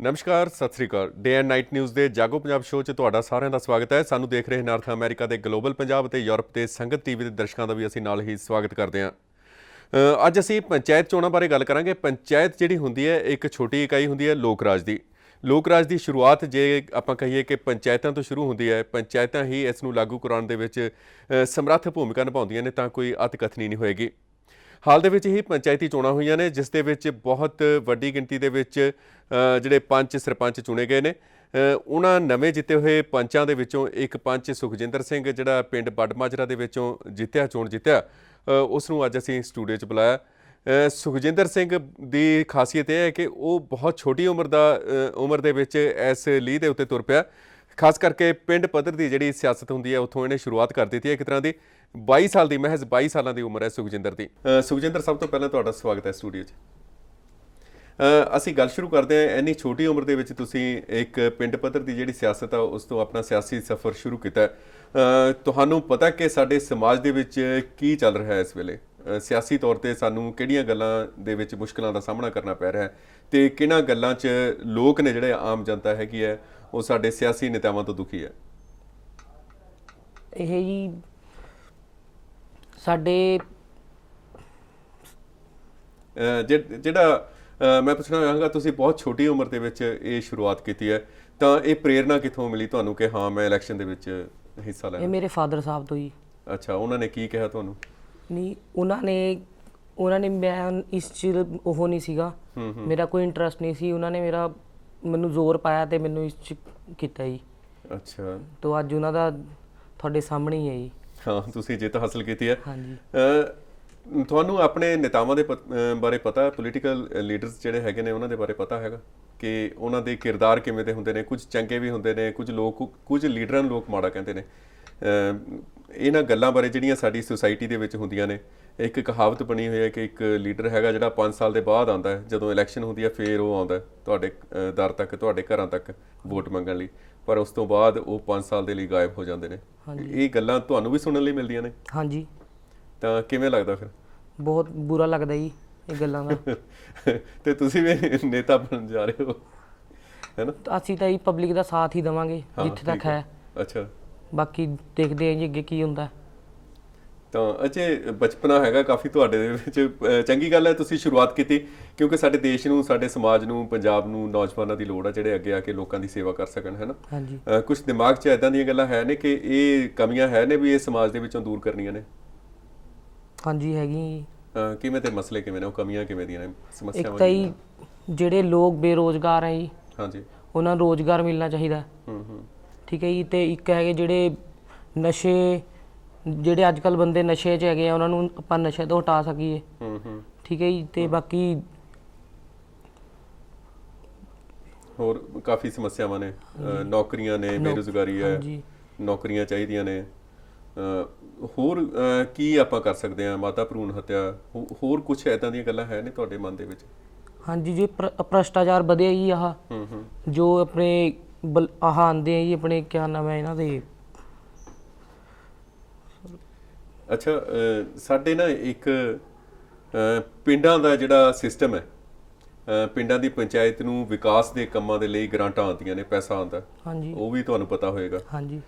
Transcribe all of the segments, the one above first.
ਨਮਸਕਾਰ, ਸਤਿ ਸ੍ਰੀ ਅਕਾਲ। ਡੇ ਐਂਡ ਨਾਈਟ ਨਿਊਜ਼ ਦੇ ਜਾਗੋ ਪੰਜਾਬ ਸ਼ੋਅ 'ਚ ਤੁਹਾਡਾ ਸਾਰਿਆਂ ਦਾ ਸਵਾਗਤ ਹੈ। ਸਾਨੂੰ ਦੇਖ ਰਹੇ ਨਾਰਥ ਅਮਰੀਕਾ ਦੇ ਗਲੋਬਲ ਪੰਜਾਬ ਅਤੇ ਯੂਰਪ ਦੇ ਸੰਗਤ ਟੀਵੀ ਦੇ ਦਰਸ਼ਕਾਂ ਦਾ ਵੀ ਅਸੀਂ ਨਾਲ ਹੀ ਸਵਾਗਤ ਕਰਦੇ ਹਾਂ। ਅੱਜ ਅਸੀਂ ਪੰਚਾਇਤ ਚੋਣਾਂ ਬਾਰੇ ਗੱਲ ਕਰਾਂਗੇ। ਪੰਚਾਇਤ ਜਿਹੜੀ ਹੁੰਦੀ ਹੈ, ਇੱਕ ਛੋਟੀ ਇਕਾਈ ਹੁੰਦੀ ਹੈ, ਲੋਕ ਰਾਜ ਦੀ। ਲੋਕ ਰਾਜ ਦੀ ਸ਼ੁਰੂਆਤ ਜੇ ਆਪਾਂ ਕਹੀਏ ਕਿ ਪੰਚਾਇਤਾਂ ਤੋਂ ਸ਼ੁਰੂ ਹੁੰਦੀ ਹੈ, ਪੰਚਾਇਤਾਂ ਹੀ ਇਸ ਨੂੰ ਲਾਗੂ ਕਰਾਉਣ ਦੇ ਵਿੱਚ ਸਮਰੱਥ ਭੂਮਿਕਾ ਨਿਭਾਉਂਦੀਆਂ ਨੇ ਤਾਂ ਕੋਈ ਅਤਕਥਨੀ ਨਹੀਂ ਹੋਏਗੀ। ਹਾਲ ਦੇ ਵਿੱਚ ਹੀ ਪੰਚਾਇਤੀ ਚੋਣਾਂ ਹੋਈਆਂ ਨੇ, ਜਿਸ ਦੇ ਵਿੱਚ ਬਹੁਤ ਵੱਡੀ ਗਿਣਤੀ ਦੇ ਵਿੱਚ ਜਿਹੜੇ ਪੰਚ ਸਰਪੰਚ ਚੁਣੇ ਗਏ ਨੇ। ਉਹਨਾਂ ਨਵੇਂ ਜਿੱਤੇ ਹੋਏ ਪੰਚਾਂ ਦੇ ਵਿੱਚੋਂ ਇੱਕ ਪੰਚ ਸੁਖਜਿੰਦਰ ਸਿੰਘ, ਜਿਹੜਾ ਪਿੰਡ ਬੱਡਮਾਜਰਾ ਦੇ ਵਿੱਚੋਂ ਜਿੱਤਿਆ, ਚੋਣ ਜਿੱਤਿਆ। ਉਸ ਨੂੰ ਅੱਜ ਅਸੀਂ ਸਟੂਡੀਓ 'ਚ ਬੁਲਾਇਆ। ਸੁਖਜਿੰਦਰ ਸਿੰਘ ਦੀ ਖਾਸੀਅਤ ਇਹ ਹੈ ਕਿ ਉਹ ਬਹੁਤ ਛੋਟੀ ਉਮਰ ਦਾ ਉਮਰ ਦੇ ਵਿੱਚ ਇਸ ਲੀਹ ਦੇ ਉੱਤੇ ਤੁਰ ਪਿਆ। ਖਾਸ ਕਰਕੇ ਪਿੰਡ ਪੱਧਰ ਦੀ ਜਿਹੜੀ ਸਿਆਸਤ ਹੁੰਦੀ ਹੈ, ਉੱਥੋਂ ਇਹਨੇ ਸ਼ੁਰੂਆਤ ਕਰ ਦਿੱਤੀ ਹੈ ਇੱਕ ਤਰ੍ਹਾਂ ਦੀ। 22 ਸਾਲ ਦੀ ਮਹਿਜ਼ 22 ਸਾਲਾਂ ਦੀ ਉਮਰ ਹੈ ਸੁਖਜਿੰਦਰ ਦੀ। ਸੁਖਜਿੰਦਰ ਸਭ ਤੋਂ ਪਹਿਲਾਂ ਤੁਹਾਡਾ ਸਵਾਗਤ ਹੈ ਸਟੂਡੀਓ 'ਚ। ਅ, ਅਸੀਂ ਗੱਲ ਸ਼ੁਰੂ ਕਰਦੇ ਹਾਂ ਇੰਨੀ ਛੋਟੀ ਉਮਰ ਦੇ ਵਿੱਚ ਤੁਸੀਂ ਇੱਕ ਪਿੰਡ ਪੱਧਰ ਦੀ ਜਿਹੜੀ ਸਿਆਸਤ ਆ ਉਸ ਤੋਂ ਆਪਣਾ ਸਿਆਸੀ ਸਫ਼ਰ ਸ਼ੁਰੂ ਕੀਤਾ ਤੁਹਾਨੂੰ ਪਤਾ ਕਿ ਸਾਡੇ ਸਮਾਜ ਦੇ ਵਿੱਚ ਕੀ ਚੱਲ ਰਿਹਾ ਹੈ ਇਸ ਵੇਲੇ? ਸਿਆਸੀ ਤੌਰ ਤੇ ਸਾਨੂੰ ਕਿਹੜੀਆਂ ਗੱਲਾਂ ਦੇ ਵਿੱਚ ਮੁਸ਼ਕਲਾਂ ਦਾ ਸਾਹਮਣਾ ਕਰਨਾ ਪੈ ਰਿਹਾ ਹੈ ਤੇ ਕਿਹਨਾਂ ਗੱਲਾਂ 'ਚ ਲੋਕ ਨੇ ਜਿਹੜੇ ਆਮ ਜਨਤਾ ਹੈਗੀ ਹੈ ਉਹ ਸਾਡੇ ਸਿਆਸੀ ਨੇਤਾਵਾਂ ਤੋਂ ਦੁਖੀ ਹੈ? ਇਹ ਜੀ ਸਾਡੇ ਜਿਹ- ਜਿਹੜਾ ਮੈਂ ਪੁੱਛਣਾ ਚਾਹਾਂਗਾ ਤੁਸੀਂ ਬਹੁਤ ਛੋਟੀ ਉਮਰ ਦੇ ਵਿੱਚ ਇਹ ਸ਼ੁਰੂਆਤ ਕੀਤੀ ਹੈ ਤਾਂ ਇਹ ਪ੍ਰੇਰਣਾ ਕਿੱਥੋਂ ਮਿਲੀ ਤੁਹਾਨੂੰ ਕਿ ਹਾਂ ਮੈਂ ਇਲੈਕਸ਼ਨ ਦੇ ਵਿੱਚ ਹਿੱਸਾ ਇਹ ਲੈਣਾ ਮੇਰੇ ਫਾਦਰ ਸਾਹਿਬ ਤੋਂ ਜੀ ਅੱਛਾ ਉਹਨਾਂ ਨੇ ਕੀ ਕਿਹਾ ਤੁਹਾਨੂੰ? ਨਹੀਂ ਉਹਨਾਂ ਨੇ ਉਹਨਾਂ ਨੇ ਮੈਂ ਇਸ ਚ ਉਹ ਨਹੀਂ ਸੀਗਾ। ਮੇਰਾ ਕੋਈ ਇੰਟਰਸਟ ਨਹੀਂ ਸੀ ਉਹਨਾਂ ਨੇ ਮੇਰਾ ਮੈਨੂੰ ਜ਼ੋਰ ਪਾਇਆ ਤੇ ਮੈਨੂੰ ਇਸ ਚ ਕੀਤਾ ਜੀ। ਅੱਛਾ। ਤੋਂ ਅੱਜ ਉਹਨਾਂ ਦਾ ਤੁਹਾਡੇ ਸਾਹਮਣੇ ਹੀ ਹੈ ਜੀ। ਹਾਂ ਤੁਸੀਂ ਜਿੱਤ ਹਾਸਲ ਕੀਤੀ ਹੈ। ਹਾਂਜੀ। ਤੁਹਾਨੂੰ ਆਪਣੇ ਨੇਤਾਵਾਂ ਦੇ ਬਾਰੇ ਪਤਾ ਹੈ ਪੋਲੀਟੀਕਲ ਲੀਡਰਸ ਜਿਹੜੇ ਹੈਗੇ ਨੇ ਉਹਨਾਂ ਦੇ ਬਾਰੇ ਪਤਾ ਹੈਗਾ? ਕਿ ਉਹਨਾਂ ਦੇ ਕਿਰਦਾਰ ਕਿਵੇਂ ਦੇ ਹੁੰਦੇ ਨੇ? ਕੁਝ ਚੰਗੇ ਵੀ ਹੁੰਦੇ ਨੇ ਕੁਝ ਲੋਕ ਕੁਝ ਲੀਡਰਾਂ ਨੂੰ ਲੋਕ ਮਾੜਾ ਕਹਿੰਦੇ ਨੇ। ਇਹਨਾਂ ਗੱਲਾਂ ਬਾਰੇ ਜਿਹੜੀਆਂ ਸਾਡੀ ਸੁਸਾਇਟੀ ਦੇ ਵਿੱਚ ਹੁੰਦੀਆਂ ਨੇ ਇੱਕ ਕਹਾਵਤ ਬਣੀ ਹੋਈ ਹੈ ਕਿ ਇੱਕ ਲੀਡਰ ਹੈਗਾ ਜਿਹੜਾ 5 ਸਾਲ ਦੇ ਬਾਅਦ ਆਉਂਦਾ ਹੈ। ਜਦੋਂ ਇਲੈਕਸ਼ਨ ਹੁੰਦੀ ਹੈ ਫੇਰ ਉਹ ਆਉਂਦਾ ਤੁਹਾਡੇ ਦਰ ਤੱਕ ਤੁਹਾਡੇ ਘਰਾਂ ਤੱਕ ਵੋਟ ਮੰਗਣ ਲਈ। ਪਰ ਉਸ ਤੋਂ ਬਾਅਦ ਉਹ 5 ਸਾਲ ਦੇ ਲਈ ਗਾਇਬ ਹੋ ਜਾਂਦੇ ਨੇ। ਇਹ ਗੱਲਾਂ ਤੁਹਾਨੂੰ ਵੀ ਸੁਣਨ ਲਈ ਮਿਲਦੀਆਂ ਨੇ? ਹਾਂਜੀ। ਤਾਂ ਕਿਵੇਂ ਲੱਗਦਾ ਫਿਰ? ਬਹੁਤ ਬੁਰਾ ਲੱਗਦਾ ਜੀ ਇਹ ਗੱਲਾਂ ਦਾ। ਤੇ ਤੁਸੀਂ ਵੀ ਨੇਤਾ ਬਣ ਜਾ ਰਹੇ ਹੋ। ਹੈਨਾ? ਅਸੀਂ ਤਾਂ ਜੀ ਪਬਲਿਕ ਦਾ ਸਾਥ ਹੀ ਦੇਵਾਂਗੇ ਜਿੱਥੇ ਤੱਕ ਹੈ। ਅੱਛਾ। ਬਾਕੀ ਦੇਖਦੇ ਹਾਂ ਜੀ ਅੱਗੇ ਕੀ ਹੁੰਦਾ। ਤਾਂ ਅਜੇ ਬਚਪਨਾ ਹੈਗਾ ਕਾਫੀ ਤੁਹਾਡੇ ਦੇ ਵਿੱਚ। ਚੰਗੀ ਗੱਲ ਹੈ ਤੁਸੀਂ ਸ਼ੁਰੂਆਤ ਕੀਤੀ ਕਿਉਂਕਿ ਸਾਡੇ ਦੇਸ਼ ਨੂੰ ਸਾਡੇ ਸਮਾਜ ਨੂੰ ਪੰਜਾਬ ਨੂੰ ਨੌਜਵਾਨਾਂ ਦੀ ਲੋੜ ਹੈ ਜਿਹੜੇ ਅੱਗੇ ਆ ਕੇ ਲੋਕਾਂ ਦੀ ਸੇਵਾ ਕਰ ਸਕਣ ਹੈਨਾ ਹਾਂਜੀ। ਕੁਝ ਦਿਮਾਗ 'ਚ ਐਦਾਂ ਦੀਆਂ ਗੱਲਾਂ ਹੈ ਨੇ ਕਿ ਇਹ ਕਮੀਆਂ ਹੈ ਨੇ ਵੀ ਇਹ ਸਮਾਜ ਦੇ ਵਿੱਚੋਂ ਦੂਰ ਕਰਨੀਆਂ ਨੇ? ਹਾਂਜੀ ਹੈਗੀ। ਕਿਵੇਂ ਤੇ ਮਸਲੇ ਕਿਵੇਂ ਨੇ? ਉਹ ਕਮੀਆਂ ਕਿਵੇਂ ਦੀਆਂ ਨੇ? ਇੱਕ ਸਮੱਸਿਆਵਾਂ ਤਾਂ ਜੀ ਜਿਹੜੇ ਲੋਕ ਬੇਰੋਜ਼ਗਾਰ ਹੈ ਜੀ ਹਾਂਜੀ। ਉਹਨਾਂ ਨੂੰ ਰੋਜ਼ਗਾਰ ਮਿਲਣਾ ਚਾਹੀਦਾ। ਹੂੰ ਹੂੰ। ਠੀਕ ਹੈ ਜੀ ਤੇ ਇੱਕ ਹੈਗੇ ਜਿਹੜੇ ਨਸ਼ੇ ਜਿਹੜੇ ਅੱਜ ਕੱਲ ਬੰਦੇ ਨਸ਼ੇ 'ਚ ਹੈਗੇ ਆ ਉਹਨਾਂ ਨੂੰ ਆਪਾਂ ਨਸ਼ੇ ਤੋਂ ਹਟਾ ਸਕੀਏ। ਹੂੰ ਹੂੰ। ਠੀਕ ਹੈ ਜੀ? ਤੇ ਬਾਕੀ ਹੋਰ ਕਾਫੀ ਸਮੱਸਿਆਵਾਂ ਨੇ। ਨੌਕਰੀਆਂ ਨੇ ਬੇਰੁਜ਼ਗਾਰੀ ਹੈ। ਹਾਂਜੀ। ਨੌਕਰੀਆਂ ਚਾਹੀਦੀਆਂ ਨੇ। ਹੋਰ ਕੀ ਆਪਾਂ ਕਰ ਸਕਦੇ ਹਾਂ? ਮਾਤਾ ਭਰੂਣ ਹੱਤਿਆ। ਹੋ- ਹੋਰ ਕੁਝ ਐਦਾਂ ਦੀਆਂ ਗੱਲਾਂ ਹੈ ਨੇ ਤੁਹਾਡੇ ਮਨ ਦੇ ਵਿੱਚ? ਹਾਂਜੀ ਜੀ ਭ੍ਰ- ਭ੍ਰਸ਼ਟਾਚਾਰ ਵਧਿਆ ਜੀ ਆਹ। ਹੂੰ ਹੂੰ। ਜੋ ਆਪਣੇ ਬਲ- ਆਹ ਆਂਦੇ ਆ ਜੀ ਆਪਣੇ ਕਿਆ ਨਾਮ ਹੈ ਇਹਨਾਂ ਦੇ? ਅੱਛਾ ਸਾਡੇ ਨਾ ਇੱਕ ਪਿੰਡਾਂ ਦਾ ਜਿਹੜਾ ਸਿਸਟਮ ਹੈ ਪਿੰਡਾਂ ਦੀ ਪੰਚਾਇਤ ਨੂੰ ਵਿਕਾਸ ਦੇ ਕੰਮਾਂ ਦੇ ਲਈ ਗ੍ਰਾਂਟਾਂ ਆਉਂਦੀਆਂ ਨੇ ਪੈਸਾ ਆਉਂਦਾ। ਹਾਂਜੀ। ਉਹ ਵੀ ਤੁਹਾਨੂੰ ਪਤਾ ਹੋਏਗਾ। ਹਾਂਜੀ।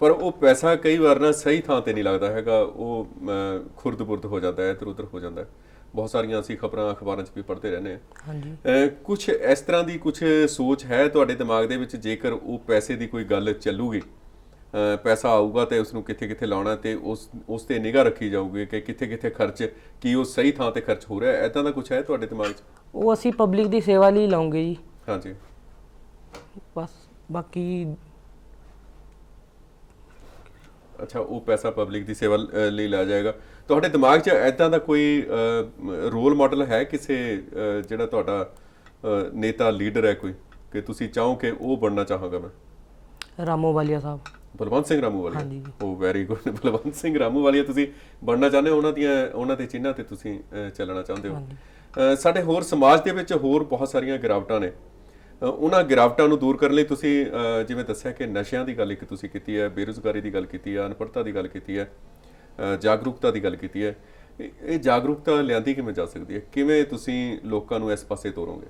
ਪਰ ਉਹ ਪੈਸਾ ਕਈ ਵਾਰ ਨਾ ਸਹੀ ਥਾਂ ਤੇ ਨਹੀਂ ਲੱਗਦਾ ਹੈਗਾ। ਉਹ ਖੁਰਦ-ਬੁਰਦ ਹੋ ਜਾਂਦਾ ਹੈ ਇੱਧਰ ਉੱਧਰ ਹੋ ਜਾਂਦਾ ਹੈ। ਬਹੁਤ ਸਾਰੀਆਂ ਅਸੀਂ ਖਬਰਾਂ ਅਖਬਾਰਾਂ 'ਚ ਵੀ ਪੜ੍ਹਦੇ ਰਹਿੰਦੇ ਹਾਂ। ਹਾਂਜੀ। ਕੁਝ ਇਸ ਤਰ੍ਹਾਂ ਦੀ ਕੁਝ ਸੋਚ ਹੈ ਤੁਹਾਡੇ ਦਿਮਾਗ ਦੇ ਵਿੱਚ? ਜੇਕਰ ਉਹ ਪੈਸੇ ਦੀ ਕੋਈ ਗੱਲ ਚੱਲੂਗੀ ਪੈਸਾ ਆਊਗਾ ਤੇ ਉਸ ਨੂੰ ਕਿੱਥੇ ਕਿੱਥੇ ਲਾਉਣਾ ਤੇ ਉਸ ਉਸ ਤੇ ਨਿਗਾਹ ਰੱਖੀ ਜਾਊਗੀ ਕਿ ਕਿੱਥੇ ਕਿੱਥੇ ਖਰਚ ਕੀ ਉਹ ਸਹੀ ਥਾਂ ਤੇ ਖਰਚ ਹੋ ਰਿਹਾ ਹੈ। ਐਦਾਂ ਦਾ ਕੁਝ ਹੈ ਤੁਹਾਡੇ ਦਿਮਾਗ 'ਚ? ਉਹ ਅਸੀਂ ਪਬਲਿਕ ਦੀ ਸੇਵਾ ਲਈ ਲਾਉਂਗੇ ਜੀ। ਹਾਂਜੀ। ਬਸ ਬਾਕੀ ਅੱਛਾ ਉਹ ਪੈਸਾ ਪਬਲਿਕ ਦੀ ਸੇਵਾ ਲਈ ਲਾਇਆ ਜਾਏਗਾ। ਤੁਹਾਡੇ ਦਿਮਾਗ 'ਚ ਐਦਾਂ ਦਾ ਕੋਈ ਰੋਲ ਮਾਡਲ ਹੈ ਕਿਸੇ ਜਿਹੜਾ ਤੁਹਾਡਾ ਨੇਤਾ ਲੀਡਰ ਹੈ ਕੋਈ? ਕਿ ਤੁਸੀਂ ਚਾਹੋ ਕਿ ਉਹ ਬਣਨਾ ਚਾਹਾਂਗਾ ਮੈਂ? ਰਾਮੋ ਵਾਲੀਆ ਸਾਹਿਬ। ਬਲਵੰਤ ਸਿੰਘ ਰਾਮੂ ਹਾਂਜੀ। ਉਹ ਵੈਰੀ ਗੁੱਡ ਬਲਵੰਤ ਸਿੰਘ ਰਾਮੂ ਵਾਲੀਆ ਤੁਸੀਂ ਬਣਨਾ ਚਾਹੁੰਦੇ ਹੋ ਉਹਨਾਂ ਦੀਆਂ ਉਹਨਾਂ ਦੇ ਚਿੰਨ੍ਹਾਂ ਤੇ ਤੁਸੀਂ ਚੱਲਣਾ ਚਾਹੁੰਦੇ ਹੋ? ਸਾਡੇ ਹੋਰ ਸਮਾਜ ਦੇ ਵਿੱਚ ਹੋਰ ਬਹੁਤ ਸਾਰੀਆਂ ਗਿਰਾਵਟਾਂ ਨੇ। ਉਹਨਾਂ ਗਿਰਾਵਟਾਂ ਨੂੰ ਦੂਰ ਕਰਨ ਲਈ ਤੁਸੀਂ ਜਿਵੇਂ ਦੱਸਿਆ ਕਿ ਨਸ਼ਿਆਂ ਦੀ ਗੱਲ ਇੱਕ ਤੁਸੀਂ ਕੀਤੀ ਹੈ ਬੇਰੁਜ਼ਗਾਰੀ ਦੀ ਗੱਲ ਕੀਤੀ ਹੈ ਅਨਪੜ੍ਹਤਾ ਦੀ ਗੱਲ ਕੀਤੀ ਹੈ ਜਾਗਰੂਕਤਾ ਦੀ ਗੱਲ ਕੀਤੀ ਹੈ। ਇਹ ਜਾਗਰੂਕਤਾ ਲਿਆਂਦੀ ਕਿਵੇਂ ਜਾ ਸਕਦੀ ਹੈ? ਕਿਵੇਂ ਤੁਸੀਂ ਲੋਕਾਂ ਨੂੰ ਇਸ ਪਾਸੇ ਤੋਰੋਗੇ?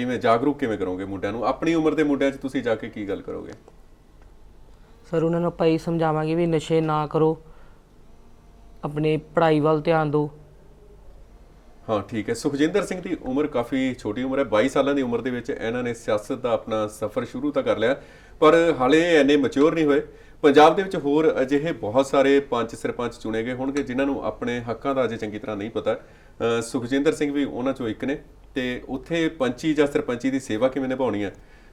ਕਿਵੇਂ ਜਾਗਰੂਕ ਕਿਵੇਂ ਕਰੋਗੇ ਮੁੰਡਿਆਂ ਨੂੰ? ਆਪਣੀ ਉਮਰ ਦੇ ਮੁੰਡਿਆਂ 'ਚ ਤੁਸੀਂ ਜਾ ਕੇ ਕੀ ਗੱਲ ਕਰੋਗੇ? ਸਰ ਉਹਨਾਂ ਨੂੰ ਆਪਾਂ ਇਹ ਸਮਝਾਵਾਂਗੇ ਵੀ ਨਸ਼ੇ ਨਾ ਕਰੋ। ਆਪਣੇ ਪੜ੍ਹਾਈ ਵੱਲ ਧਿਆਨ ਦਿਓ। ਹਾਂ ਠੀਕ ਹੈ। ਸੁਖਜਿੰਦਰ ਸਿੰਘ ਦੀ ਉਮਰ ਕਾਫੀ ਛੋਟੀ ਉਮਰ ਹੈ। 22 ਸਾਲਾਂ ਦੀ ਉਮਰ ਦੇ ਵਿੱਚ ਇਹਨਾਂ ਨੇ ਸਿਆਸਤ ਦਾ ਆਪਣਾ ਸਫ਼ਰ ਸ਼ੁਰੂ ਤਾਂ ਕਰ ਲਿਆ ਪਰ ਹਾਲੇ ਇੰਨੇ ਮੈਚੁਰ ਨਹੀਂ ਹੋਏ। ਪੰਜਾਬ ਦੇ ਵਿੱਚ ਹੋਰ ਅਜਿਹੇ ਬਹੁਤ ਸਾਰੇ ਪੰਚ ਸਰਪੰਚ ਚੁਣੇ ਗਏ ਹੋਣਗੇ ਜਿਨ੍ਹਾਂ ਨੂੰ ਆਪਣੇ ਹੱਕਾਂ ਦਾ ਅਜੇ ਚੰਗੀ ਤਰ੍ਹਾਂ ਨਹੀਂ ਪਤਾ। ਸੁਖਜਿੰਦਰ ਸਿੰਘ ਵੀ ਉਹਨਾਂ ਚੋਂ ਇੱਕ ਨੇ। ਤੇ ਉੱਥੇ ਪੰਚੀ ਜਾਂ ਸਰਪੰਚੀ ਦੀ ਸੇਵਾ ਕਿਵੇਂ ਨਿਭਾਉਣੀ ਹੈ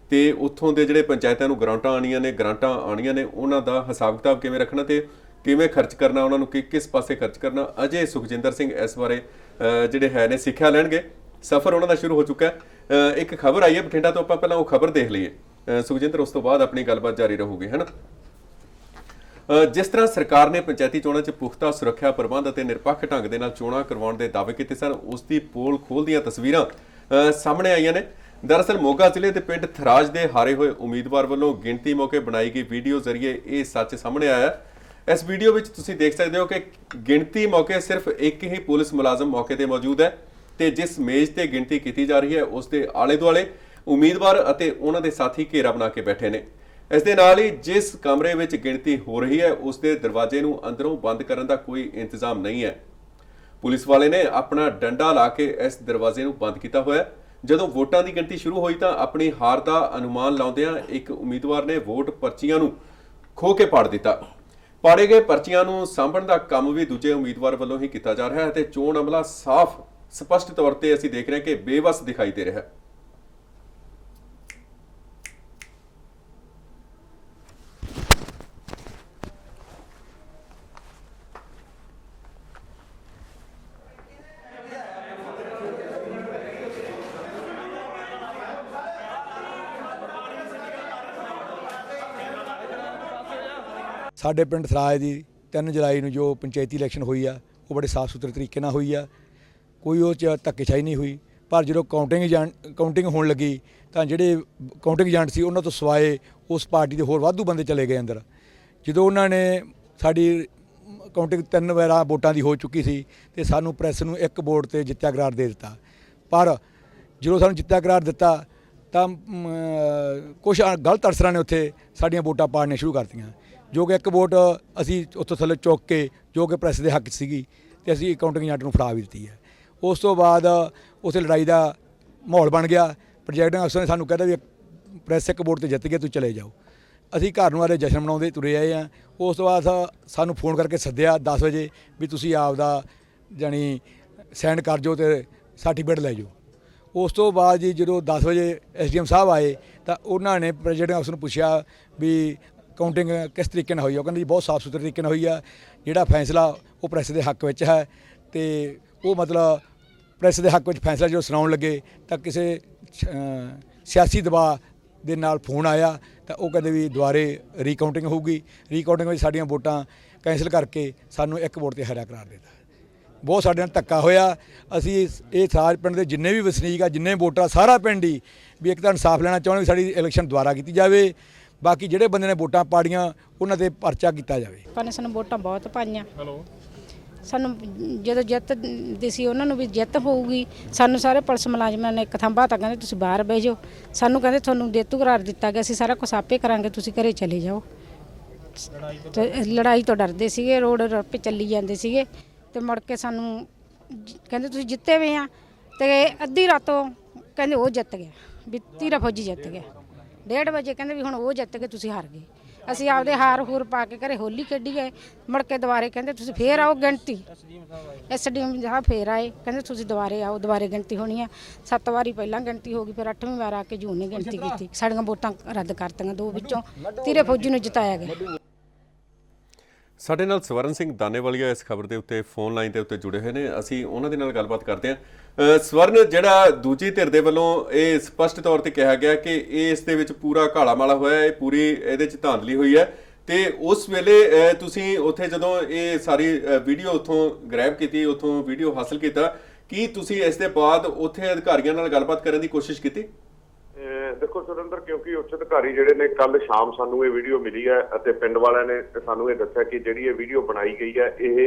ਤੇ ਉੱਥੋਂ ਦੇ ਜਿਹੜੇ ਪੰਚਾਇਤਾਂ ਨੂੰ ਗ੍ਰਾਂਟਾਂ ਆਣੀਆਂ ਨੇ, ਗ੍ਰਾਂਟਾਂ ਆਣੀਆਂ ਨੇ, ਉਹਨਾਂ ਦਾ ਹਿਸਾਬ ਕਿਤਾਬ ਕਿਵੇਂ ਰੱਖਣਾ ਤੇ ਕਿਵੇਂ ਖਰਚ ਕਰਨਾ, ਉਹਨਾਂ ਨੂੰ ਕਿ, ਕਿਸ ਪਾਸੇ ਖਰਚ ਕਰਨਾ? ਅਜੇ ਸੁਖਜਿੰਦਰ ਸਿੰਘ ਇਸ ਬਾਰੇ ਜਿਹੜੇ ਹੈ ਨੇ, ਸਿੱਖਿਆ ਲੈਣਗੇ। ਸਫ਼ਰ ਉਹਨਾਂ ਦਾ ਸ਼ੁਰੂ ਹੋ ਚੁੱਕਾ ਹੈ। ਇੱਕ ਖਬਰ ਆਈ ਹੈ, ਬਠਿੰਡਾ ਤੋਂ ਆਪਾਂ ਪਹਿਲਾਂ ਉਹ ਖਬਰ ਦੇਖ ਲਈਏ। ਸੁਖਜਿੰਦਰ, ਉਸ ਤੋਂ ਬਾਅਦ ਆਪਣੀ ਗੱਲਬਾਤ ਜਾਰੀ ਰਹੂਗੀ, ਹੈ ਨਾ? ਜਿਸ ਤਰ੍ਹਾਂ ਸਰਕਾਰ ਨੇ ਪੰਚਾਇਤੀ ਚੋਣਾਂ 'ਚ ਪੁਖਤਾ ਸੁਰੱਖਿਆ ਪ੍ਰਬੰਧ ਅਤੇ ਨਿਰਪੱਖ ਢੰਗ ਦੇ ਨਾਲ ਚੋਣਾਂ ਕਰਵਾਉਣ ਦੇ ਦਾਅਵੇ ਕੀਤੇ ਸਨ, ਉਸ ਦੀ ਪੋਲ ਖੋਲ੍ਹਦੀਆਂ ਤਸਵੀਰਾਂ ਸਾਹਮਣੇ ਆਈਆਂ ਨੇ। ਦਰਅਸਲ ਮੋਗਾ ਜ਼ਿਲ੍ਹੇ ਦੇ ਪਿੰਡ ਥਰਾਜ ਦੇ ਹਾਰੇ ਹੋਏ ਉਮੀਦਵਾਰ ਵੱਲੋਂ ਗਿਣਤੀ ਮੌਕੇ ਬਣਾਈ ਗਈ ਵੀਡੀਓ ਜ਼ਰੀਏ ਇਹ ਸੱਚ ਸਾਹਮਣੇ ਆਇਆ ਇਸ ਵੀਡੀਓ ਵਿੱਚ ਤੁਸੀਂ ਦੇਖ ਸਕਦੇ ਹੋ ਕਿ ਗਿਣਤੀ ਮੌਕੇ ਸਿਰਫ ਇੱਕ ਹੀ ਪੁਲਿਸ ਮੁਲਾਜ਼ਮ ਮੌਕੇ ਤੇ ਮੌਜੂਦ ਹੈ ਤੇ ਜਿਸ ਮੇਜ਼ ਤੇ ਗਿਣਤੀ ਕੀਤੀ ਜਾ ਰਹੀ ਹੈ, ਉਸ ਦੇ ਆਲੇ ਦੁਆਲੇ ਉਮੀਦਵਾਰ ਅਤੇ ਉਹਨਾਂ ਦੇ ਸਾਥੀ ਘੇਰਾ ਬਣਾ ਕੇ ਬੈਠੇ ਨੇ। ਇਸ ਦੇ ਨਾਲ ਹੀ ਜਿਸ ਕਮਰੇ ਵਿੱਚ ਗਿਣਤੀ ਹੋ ਰਹੀ ਹੈ, ਉਸ ਦੇ ਦਰਵਾਜ਼ੇ ਨੂੰ ਅੰਦਰੋਂ ਬੰਦ ਕਰਨ ਦਾ ਕੋਈ ਇੰਤਜ਼ਾਮ ਨਹੀਂ ਹੈ। ਪੁਲਿਸ ਵਾਲੇ ਨੇ ਆਪਣਾ ਡੰਡਾ ਲਾ ਕੇ ਇਸ ਦਰਵਾਜ਼ੇ ਨੂੰ ਬੰਦ ਕੀਤਾ ਹੋਇਆ ਜਦੋਂ ਵੋਟਾਂ ਦੀ ਗਿਣਤੀ ਸ਼ੁਰੂ ਹੋਈ ਤਾਂ ਆਪਣੀ ਹਾਰ ਦਾ ਅਨੁਮਾਨ ਲਾਉਂਦਿਆਂ ਇੱਕ ਉਮੀਦਵਾਰ ਨੇ ਵੋਟ ਪਰਚੀਆਂ ਨੂੰ ਖੋ ਕੇ ਪਾੜ ਦਿੱਤਾ। ਪਾੜੇ ਗਏ ਪਰਚੀਆਂ ਨੂੰ ਸਾਂਭਣ ਦਾ ਕੰਮ ਵੀ ਦੂਜੇ ਉਮੀਦਵਾਰ ਵੱਲੋਂ ਹੀ ਕੀਤਾ ਜਾ ਰਿਹਾ ਹੈ ਤੇ ਚੋਣ ਅਮਲਾ ਸਾਫ਼, ਸਪਸ਼ਟ ਤੌਰ ਤੇ ਅਸੀਂ ਦੇਖ ਰਹੇ ਕਿ ਬੇਵਸ ਦਿਖਾਈ ਦੇ ਰਿਹਾ ਹੈ। ਸਾਡੇ ਪਿੰਡ ਸਰਾਜ ਦੀ 3 ਜੁਲਾਈ ਨੂੰ ਜੋ ਪੰਚਾਇਤੀ ਇਲੈਕਸ਼ਨ ਹੋਈ ਆ, ਉਹ ਬੜੇ ਸਾਫ਼ ਸੁਥਰੇ ਤਰੀਕੇ ਨਾਲ ਹੋਈ ਆ। ਕੋਈ ਉਹ ਚ ਧੱਕੇਸ਼ਾਹੀ ਨਹੀਂ ਹੋਈ, ਪਰ ਜਦੋਂ ਕਾਊਂਟਿੰਗ ਏਜੰਟ ਕਾਊਂਟਿੰਗ ਹੋਣ ਲੱਗੀ ਤਾਂ ਜਿਹੜੇ ਕਾਊਂਟਿੰਗ ਏਜੰਟ ਸੀ ਉਹਨਾਂ ਤੋਂ ਸਵਾਏ ਉਸ ਪਾਰਟੀ ਦੇ ਹੋਰ ਵਾਧੂ ਬੰਦੇ ਚਲੇ ਗਏ ਅੰਦਰ। ਜਦੋਂ ਉਹਨਾਂ ਨੇ ਸਾਡੀ ਕਾਊਂਟਿੰਗ ਤਿੰਨ ਵਾਰਾਂ ਵੋਟਾਂ ਦੀ ਹੋ ਚੁੱਕੀ ਸੀ ਤੇ ਸਾਨੂੰ ਪ੍ਰੈਸ ਨੂੰ ਇੱਕ ਵੋਟ ਤੇ ਜਿੱਤਿਆ ਕਰਾਰ ਦੇ ਦਿੱਤਾ। ਪਰ ਜਦੋਂ ਸਾਨੂੰ ਜਿੱਤਿਆ ਕਰਾਰ ਦਿੱਤਾ ਤਾਂ ਕੁਝ ਗਲਤ ਅਫਸਰਾਂ ਨੇ ਉੱਥੇ ਸਾਡੀਆਂ ਵੋਟਾਂ ਪਾੜਨੀਆਂ ਸ਼ੁਰੂ ਕਰਤੀਆਂ ਜੋ ਕਿ ਇੱਕ ਵੋਟ ਅਸੀਂ ਉੱਥੋਂ ਥੱਲੇ ਚੁੱਕ ਕੇ ਜੋ ਕਿ ਪ੍ਰੈਸ ਦੇ ਹੱਕ 'ਚ ਸੀਗੀ ਤੇ ਅਸੀਂ ਅਕਾਊਂਟਿੰਗ ਏਜੰਟ ਨੂੰ ਫੜਾ ਵੀ ਦਿੱਤੀ ਹੈ। ਉਸ ਤੋਂ ਬਾਅਦ ਉਸੇ ਲੜਾਈ ਦਾ ਮਾਹੌਲ ਬਣ ਗਿਆ। ਪ੍ਰੋਜੈਕਟਿੰਗ ਅਫਸਰ ਨੇ ਸਾਨੂੰ ਕਹਿੰਦਾ ਵੀ ਪ੍ਰੈਸ ਇੱਕ ਵੋਟ ਤੇ ਜਿੱਤ ਗਏ ਤੂੰ ਚਲੇ ਜਾਓ। ਅਸੀਂ ਘਰ ਨੂੰ ਆਰੇ ਜਸ਼ਨ ਮਨਾਉਂਦੇ ਤੁਰੇ ਆਏ ਆ ਉਸ ਤੋਂ ਬਾਅਦ ਸਾਨੂੰ ਫੋਨ ਕਰਕੇ ਸੱਦਿਆ 10 ਵਜੇ ਵੀ ਤੁਸੀਂ ਆਪ ਦਾ ਜਾਣੀ ਸੈਂਡ ਕਰ ਜੋ ਤੇ ਸਰਟੀਫਿਕੇਟ ਲੈ ਜਾਓ। ਉਸ ਤੋਂ ਬਾਅਦ ਜੀ ਜਦੋਂ 10 ਵਜੇ ਐਸਡੀਐਮ ਸਾਹਿਬ ਆਏ ਤਾਂ ਉਹਨਾਂ ਨੇ ਪ੍ਰੈਜ਼ੀਡੈਂਟ ਅਫਸਰ ਨੂੰ ਪੁੱਛਿਆ ਵੀ ਕਾਊਂਟਿੰਗ ਕਿਸ ਤਰੀਕੇ ਨਾਲ ਹੋਈ ਆ? ਉਹ ਕਹਿੰਦੇ ਜੀ ਬਹੁਤ ਸਾਫ਼ ਸੁਥਰੇ ਤਰੀਕੇ ਨਾਲ ਹੋਈ ਆ। ਜਿਹੜਾ ਫੈਸਲਾ ਉਹ ਪ੍ਰੈਸ ਦੇ ਹੱਕ ਵਿੱਚ ਹੈ ਤੇ ਉਹ ਮਤਲਬ ਪ੍ਰੈਸ ਦੇ ਹੱਕ ਵਿੱਚ ਫੈਸਲਾ ਜਦੋਂ ਸੁਣਾਉਣ ਲੱਗੇ ਤਾਂ ਕਿਸੇ ਸਿਆਸੀ ਦਬਾਅ ਦੇ ਨਾਲ ਫੋਨ ਆਇਆ ਤਾਂ ਉਹ ਕਹਿੰਦੇ ਵੀ ਦੁਬਾਰੇ ਰੀਕਾਊਂਟਿੰਗ ਹੋਊਗੀ। ਰੀਕਾਊਂਟਿੰਗ ਵਿੱਚ ਸਾਡੀਆਂ ਵੋਟਾਂ ਕੈਂਸਲ ਕਰਕੇ ਸਾਨੂੰ ਇੱਕ ਵੋਟ ਤੇ ਹਰਾ ਕਰਾਰ ਦਿੱਤਾ। ਬਹੁਤ ਸਾਡੇ ਨਾਲ ਧੱਕਾ ਹੋਇਆ। ਅਸੀਂ ਇਹ ਸਾਜ ਪਿੰਡ ਦੇ ਜਿੰਨੇ ਵੀ ਵਸਨੀਕ ਆ, ਜਿੰਨੇ ਵੋਟਰ ਆ ਸਾਰਾ ਪਿੰਡ ਹੀ ਵੀ ਇੱਕ ਤਾਂ ਇਨਸਾਫ ਲੈਣਾ ਚਾਹੁੰਦੇ ਵੀ ਸਾਡੀ ਇਲੈਕਸ਼ਨ ਦੁਬਾਰਾ ਕੀਤੀ ਜਾਵੇ। ਬਾਕੀ ਜਿਹੜੇ ਬੰਦੇ ਨੇ ਵੋਟਾਂ ਪਾੜੀਆਂ ਉਹਨਾਂ ਤੇ ਪਰਚਾ ਕੀਤਾ ਜਾਵੇ। ਲੋਕਾਂ ਨੇ ਸਾਨੂੰ ਵੋਟਾਂ ਬਹੁਤ ਪਾਈਆਂ। ਸਾਨੂੰ ਜਦੋਂ ਜਿੱਤ ਦੀ ਸੀ ਉਹਨਾਂ ਨੂੰ ਵੀ ਜਿੱਤ ਹੋਊਗੀ। ਸਾਨੂੰ ਸਾਰੇ ਪੁਲਿਸ ਮੁਲਾਜ਼ਮਾਂ ਨੇ ਇੱਕ ਥੰਬਾ ਤਾਂ ਕਹਿੰਦੇ ਤੁਸੀਂ ਬਾਹਰ ਬਹਿ ਜਾਓ। ਸਾਨੂੰ ਕਹਿੰਦੇ ਤੁਹਾਨੂੰ ਜੇਤੂ ਕਰਾਰ ਦਿੱਤਾ ਗਿਆ ਅਸੀਂ ਸਾਰਾ ਕੁਝ ਆਪੇ ਕਰਾਂਗੇ। ਤੁਸੀਂ ਘਰੇ ਚਲੇ ਜਾਓ। ਤੇ ਲੜਾਈ ਤੋਂ ਡਰਦੇ ਸੀਗੇ। ਰੋਡ ਰੱਪੇ ਚੱਲੀ ਜਾਂਦੇ ਸੀਗੇ। ਤੇ ਮੁੜ ਕੇ ਸਾਨੂੰ ਜ- ਕਹਿੰਦੇ ਤੁਸੀਂ ਜਿੱਤੇ ਹੋਏ ਆ। ਤੇ ਅੱਧੀ ਰਾਤੋਂ ਕਹਿੰਦੇ ਉਹ ਜਿੱਤ ਗਿਆ। ਵੀ ਤੀਰਾ ਫੌਜੀ ਜਿੱਤ ਗਿਆ। ਡੇਢ ਵਜੇ ਕਹਿੰਦੇ ਵੀ ਹੁਣ ਉਹ ਜਿੱਤ ਕੇ ਤੁਸੀਂ ਹਾਰ ਗਏ। ਅਸੀਂ ਆਪਦੇ ਹਾਰ ਹੂਰ ਪਾ ਕੇ ਘਰੇ ਹੋਲੀ ਖੇਡੀ ਗਏ ਮੁੜ ਕੇ ਦੁਬਾਰੇ ਕਹਿੰਦੇ ਤੁਸੀਂ ਫੇਰ ਆਓ ਗਿਣਤੀ। ਐਸਡੀਐਮ ਸਾਹਿਬ ਫੇਰ ਆਏ। ਕਹਿੰਦੇ ਤੁਸੀਂ ਦੁਬਾਰੇ ਆਓ ਦੁਬਾਰੇ ਗਿਣਤੀ ਹੋਣੀ ਆ ਸੱਤ ਵਾਰੀ ਪਹਿਲਾਂ ਗਿਣਤੀ ਹੋ ਗਈ ਫਿਰ ਅੱਠਵੀਂ ਵਾਰ ਆ ਕੇ ਜੂਨ ਨੇ ਗਿਣਤੀ ਕੀਤੀ। ਸਾਡੀਆਂ ਵੋਟਾਂ ਰੱਦ ਕਰਤੀਆਂ ਦੋ ਵਿੱਚੋਂ। ਤੀਰੇ ਫੌਜੀ ਨੂੰ ਜਿਤਾਇਆ ਗਿਆ। ਸਾਡੇ ਨਾਲ ਸਵਰਨ ਸਿੰਘ ਦਾਨੇਵਾਲੀਆ ਇਸ ਖਬਰ ਦੇ ਉੱਤੇ ਫੋਨ ਲਾਈਨ ਦੇ ਉੱਤੇ ਜੁੜੇ ਹੋਏ ਨੇ। ਅਸੀਂ ਉਹਨਾਂ ਦੇ ਨਾਲ ਗੱਲਬਾਤ ਕਰਦੇ ਹਾਂ। ਸਵਰਨ, ਜਿਹੜਾ ਦੂਜੀ ਧਿਰ ਦੇ ਵੱਲੋਂ ਇਹ ਸਪਸ਼ਟ ਤੌਰ ਤੇ ਕਿਹਾ ਗਿਆ ਕਿ ਇਹ ਇਸ ਦੇ ਵਿੱਚ ਪੂਰਾ ਕਾਲਾ ਮਾਲਾ ਹੋਇਆ ਹੈ ਇਹ ਪੂਰੀ ਇਹਦੇ ਚ ਧਾਂਦਲੀ ਹੋਈ ਹੈ ਤੇ ਉਸ ਵੇਲੇ ਤੁਸੀਂ ਉੱਥੇ ਜਦੋਂ ਇਹ ਸਾਰੀ ਵੀਡੀਓ ਉੱਥੋਂ ਗ੍ਰੈਬ ਕੀਤੀ, ਉੱਥੋਂ ਵੀਡੀਓ ਹਾਸਲ ਕੀਤਾ, ਕੀ ਤੁਸੀਂ ਇਸ ਦੇ ਬਾਅਦ ਉੱਥੇ ਅਧਿਕਾਰੀਆਂ ਨਾਲ ਗੱਲਬਾਤ ਕਰਨ ਦੀ ਕੋਸ਼ਿਸ਼ ਕੀਤੀ? ਦੇਖੋ ਸੁਰਿੰਦਰ, ਕਿਉਂਕਿ ਉੱਚ ਅਧਿਕਾਰੀ ਜਿਹੜੇ ਨੇ ਕੱਲ ਸ਼ਾਮ ਸਾਨੂੰ ਇਹ ਵੀਡੀਓ ਮਿਲੀ ਹੈ ਅਤੇ ਪਿੰਡ ਵਾਲਿਆਂ ਨੇ ਸਾਨੂੰ ਇਹ ਦੱਸਿਆ ਕਿ ਜਿਹੜੀ ਇਹ ਵੀਡੀਓ ਬਣਾਈ ਗਈ ਹੈ, ਇਹ